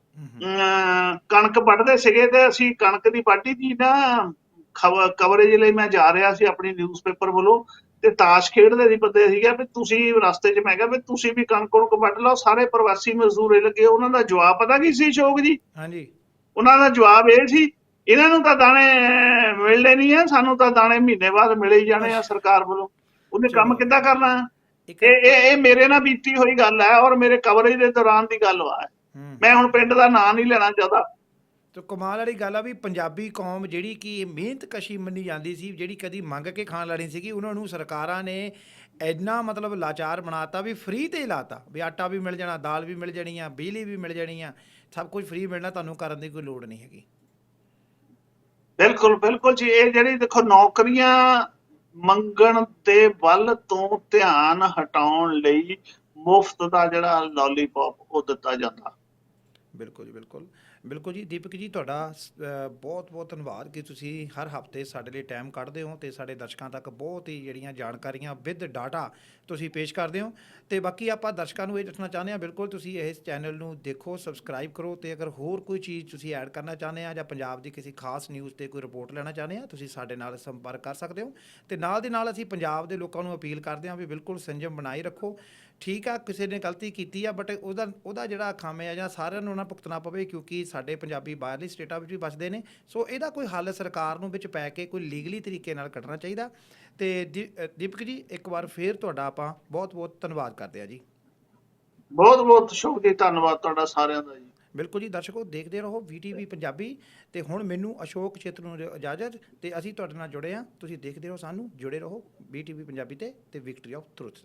ਕਣਕ ਵੱਢਦੇ ਸੀਗੇ ਤੇ ਅਸੀਂ ਕਣਕ ਦੀ ਵਾਢੀ ਦੀ ਨਾ ਕਵਰੇਜ ਲਈ ਮੈਂ ਜਾ ਰਿਹਾ ਸੀ ਆਪਣੀ ਨਿਊਜ਼ਪੇਪਰ ਵੱਲੋਂ। ਤੇ ਤਾਸ਼ ਖੇਡਦੇ ਸੀ ਬੰਦੇ ਸੀਗੇ ਵੀ ਤੁਸੀਂ ਰਸਤੇ 'ਚ ਮੈਂ ਕਿਹਾ ਵੀ ਤੁਸੀਂ ਵੀ ਕਣਕ ਕਣਕ ਵੱਢ ਲਓ ਸਾਰੇ ਪ੍ਰਵਾਸੀ ਮਜ਼ਦੂਰ ਇਹ ਲੱਗੇ ਉਹਨਾਂ ਦਾ ਜਵਾਬ ਪਤਾ ਕੀ ਸੀ ਸ਼ੋਕ ਜੀ? ਹਾਂਜੀ। ਉਹਨਾਂ ਦਾ ਜਵਾਬ ਇਹ ਸੀ ਇਹਨਾਂ ਨੂੰ ਤਾਂ ਦਾਣੇ ਮਿਲਦੇ ਨਹੀਂ ਆ ਸਾਨੂੰ ਤਾਂ ਦਾਣੇ ਮਹੀਨੇ ਬਾਅਦ ਮਿਲੇ ਹੀ ਜਾਣੇ ਆ ਸਰਕਾਰ ਵੱਲੋਂ। ਉਹਨੇ ਕੰਮ। ਕਿੱਦਾਂ ਕਰਨਾ? ਇਹ ਇਹ ਇਹ ਮੇਰੇ ਨਾਲ ਬੀਤੀ ਹੋਈ ਗੱਲ ਹੈ ਔਰ ਮੇਰੇ ਕਵਰੇਜ ਦੇ ਦੌਰਾਨ ਦੀ ਗੱਲ ਵਾ ਮੈਂ ਹੁਣ ਪਿੰਡ ਦਾ ਨਾਂ ਨਹੀਂ ਲੈਣਾ ਚਾਹਦਾ। ਤੇ ਕਮਾਲ ਵਾਲੀ ਗੱਲ ਆ ਵੀ ਪੰਜਾਬੀ ਕੌਮ ਜਿਹੜੀ ਕਿ ਮਿਹਨਤ ਕਸ਼ੀ ਮੰਨੀ ਜਾਂਦੀ ਸੀ ਜਿਹੜੀ ਕਦੀ ਮੰਗ ਕੇ ਖਾਣ ਵਾਲੀ ਸੀਗੀ ਉਹਨਾਂ ਨੂੰ ਸਰਕਾਰਾਂ ਨੇ ਇੰਨਾ ਮਤਲਬ ਲਾਚਾਰ ਬਣਾਤਾ ਵੀ ਫ੍ਰੀ ਤੇ ਲਾਤਾ ਵੀ ਆਟਾ ਵੀ ਮਿਲ ਜਾਣਾ ਦਾਲ ਵੀ ਮਿਲ ਜਾਣੀ ਆ ਬਿਜਲੀ ਵੀ ਮਿਲ ਜਾਣੀ ਆ ਸਭ ਕੁਝ ਫ੍ਰੀ ਮਿਲਣਾ ਤੁਹਾਨੂੰ ਕਰਨ ਦੀ ਕੋਈ ਲੋੜ ਨਹੀਂ ਹੈਗੀ। ਬਿਲਕੁਲ ਬਿਲਕੁਲ ਜੀ ਇਹ ਜਿਹੜੀ ਦੇਖੋ ਨੌਕਰੀਆਂ ਮੰਗਣ ਦੇ ਵੱਲ ਤੋਂ ਧਿਆਨ ਹਟਾਉਣ ਲਈ ਮੁਫਤ ਦਾ ਜਿਹੜਾ ਲੋਲੀਪੌਪ ਉਹ ਦਿੱਤਾ ਜਾਂਦਾ। ਬਿਲਕੁਲ ਜੀ ਬਿਲਕੁਲ। ਬਿਲਕੁਲ ਜੀ, ਦੀਪਕ ਜੀ, ਤੁਹਾਡਾ ਬਹੁਤ ਬਹੁਤ ਧੰਨਵਾਦ ਕਿ ਤੁਸੀਂ ਹਰ ਹਫ਼ਤੇ ਸਾਡੇ ਲਈ ਟਾਈਮ ਕੱਢਦੇ ਹੋ ਤੇ ਸਾਡੇ ਦਰਸ਼ਕਾਂ ਤੱਕ ਬਹੁਤ ਹੀ ਜਿਹੜੀਆਂ ਜਾਣਕਾਰੀਆਂ ਵਿਦ ਡਾਟਾ ਤੁਸੀਂ ਪੇਸ਼ ਕਰਦੇ ਹੋ। ਤੇ ਬਾਕੀ ਆਪਾਂ ਦਰਸ਼ਕਾਂ ਨੂੰ ਇਹ ਦੱਸਣਾ ਚਾਹੁੰਦੇ ਹਾਂ, ਬਿਲਕੁਲ ਤੁਸੀਂ ਇਸ ਚੈਨਲ ਨੂੰ ਦੇਖੋ ਸਬਸਕ੍ਰਾਈਬ ਕਰੋ ਤੇ ਅਗਰ ਹੋਰ ਕੋਈ ਚੀਜ਼ ਤੁਸੀਂ ਐਡ ਕਰਨਾ ਚਾਹੁੰਦੇ ਆ ਜਾਂ ਪੰਜਾਬ ਦੀ ਕਿਸੇ ਖਾਸ ਨਿਊਜ਼ ਤੇ ਕੋਈ ਰਿਪੋਰਟ ਲੈਣਾ ਚਾਹੁੰਦੇ ਆ ਤੁਸੀਂ ਸਾਡੇ ਨਾਲ ਸੰਪਰਕ ਕਰ ਸਕਦੇ ਹੋ। ਤੇ ਨਾਲ ਦੇ ਨਾਲ ਅਸੀਂ ਪੰਜਾਬ ਦੇ ਲੋਕਾਂ ਨੂੰ ਅਪੀਲ ਕਰਦੇ ਹਾਂ ਵੀ ਬਿਲਕੁਲ ਸੰਜਮ ਬਣਾਈ ਰੱਖੋ। ਠੀਕ ਆ ਕਿਸੇ ਨੇ ਗਲਤੀ ਕੀਤੀ ਆ ਬਟ ਉਹਦਾ ਉਹਦਾ ਜਿਹੜਾ ਖਾਮਿਆ ਜਾਂ ਸਾਰਿਆਂ ਨੂੰ ਨਾ ਭੁਗਤਣਾ ਪਵੇ ਕਿਉਂਕਿ ਸਾਡੇ ਪੰਜਾਬੀ ਬਾਹਰਲੀ ਸਟੇਟਾਂ ਵਿੱਚ ਵੀ ਵੱਸਦੇ ਨੇ। ਸੋ ਇਹਦਾ ਕੋਈ ਹੱਲ ਸਰਕਾਰ ਨੂੰ ਵਿੱਚ ਪੈ ਕੇ ਕੋਈ ਲੀਗਲੀ ਤਰੀਕੇ ਨਾਲ ਕੱਢਣਾ ਚਾਹੀਦਾ। ਤੇ ਦੀਪਕ ਜੀ ਇੱਕ ਵਾਰ ਫੇਰ ਤੁਹਾਡਾ ਆਪਾਂ ਬਹੁਤ ਬਹੁਤ ਧੰਨਵਾਦ ਕਰਦੇ ਆ ਜੀ। ਬਹੁਤ ਬਹੁਤ ਸ਼ੁਭ ਜੀ ਧੰਨਵਾਦ ਤੁਹਾਡਾ ਸਾਰਿਆਂ ਦਾ ਜੀ। ਬਿਲਕੁਲ ਜੀ ਦਰਸ਼ਕੋ ਦੇਖਦੇ ਰਹੋ ਵੀਟੀਵੀ ਪੰਜਾਬੀ। ਤੇ ਹੁਣ ਮੈਨੂੰ ਅਸ਼ੋਕ ਚਿੱਤ ਨੂੰ ਇਜਾਜ਼ਤ ਤੇ ਅਸੀਂ ਤੁਹਾਡੇ ਨਾਲ ਜੁੜੇ ਆ ਤੁਸੀਂ ਦੇਖਦੇ ਰਹੋ ਸਾਨੂੰ ਜੁੜੇ ਰਹੋ ਵੀਟੀਵੀ ਪੰਜਾਬੀ ਤੇ ਤੇ ਵਿਕਟਰੀ ਆਫ ਟਰੁੱਥ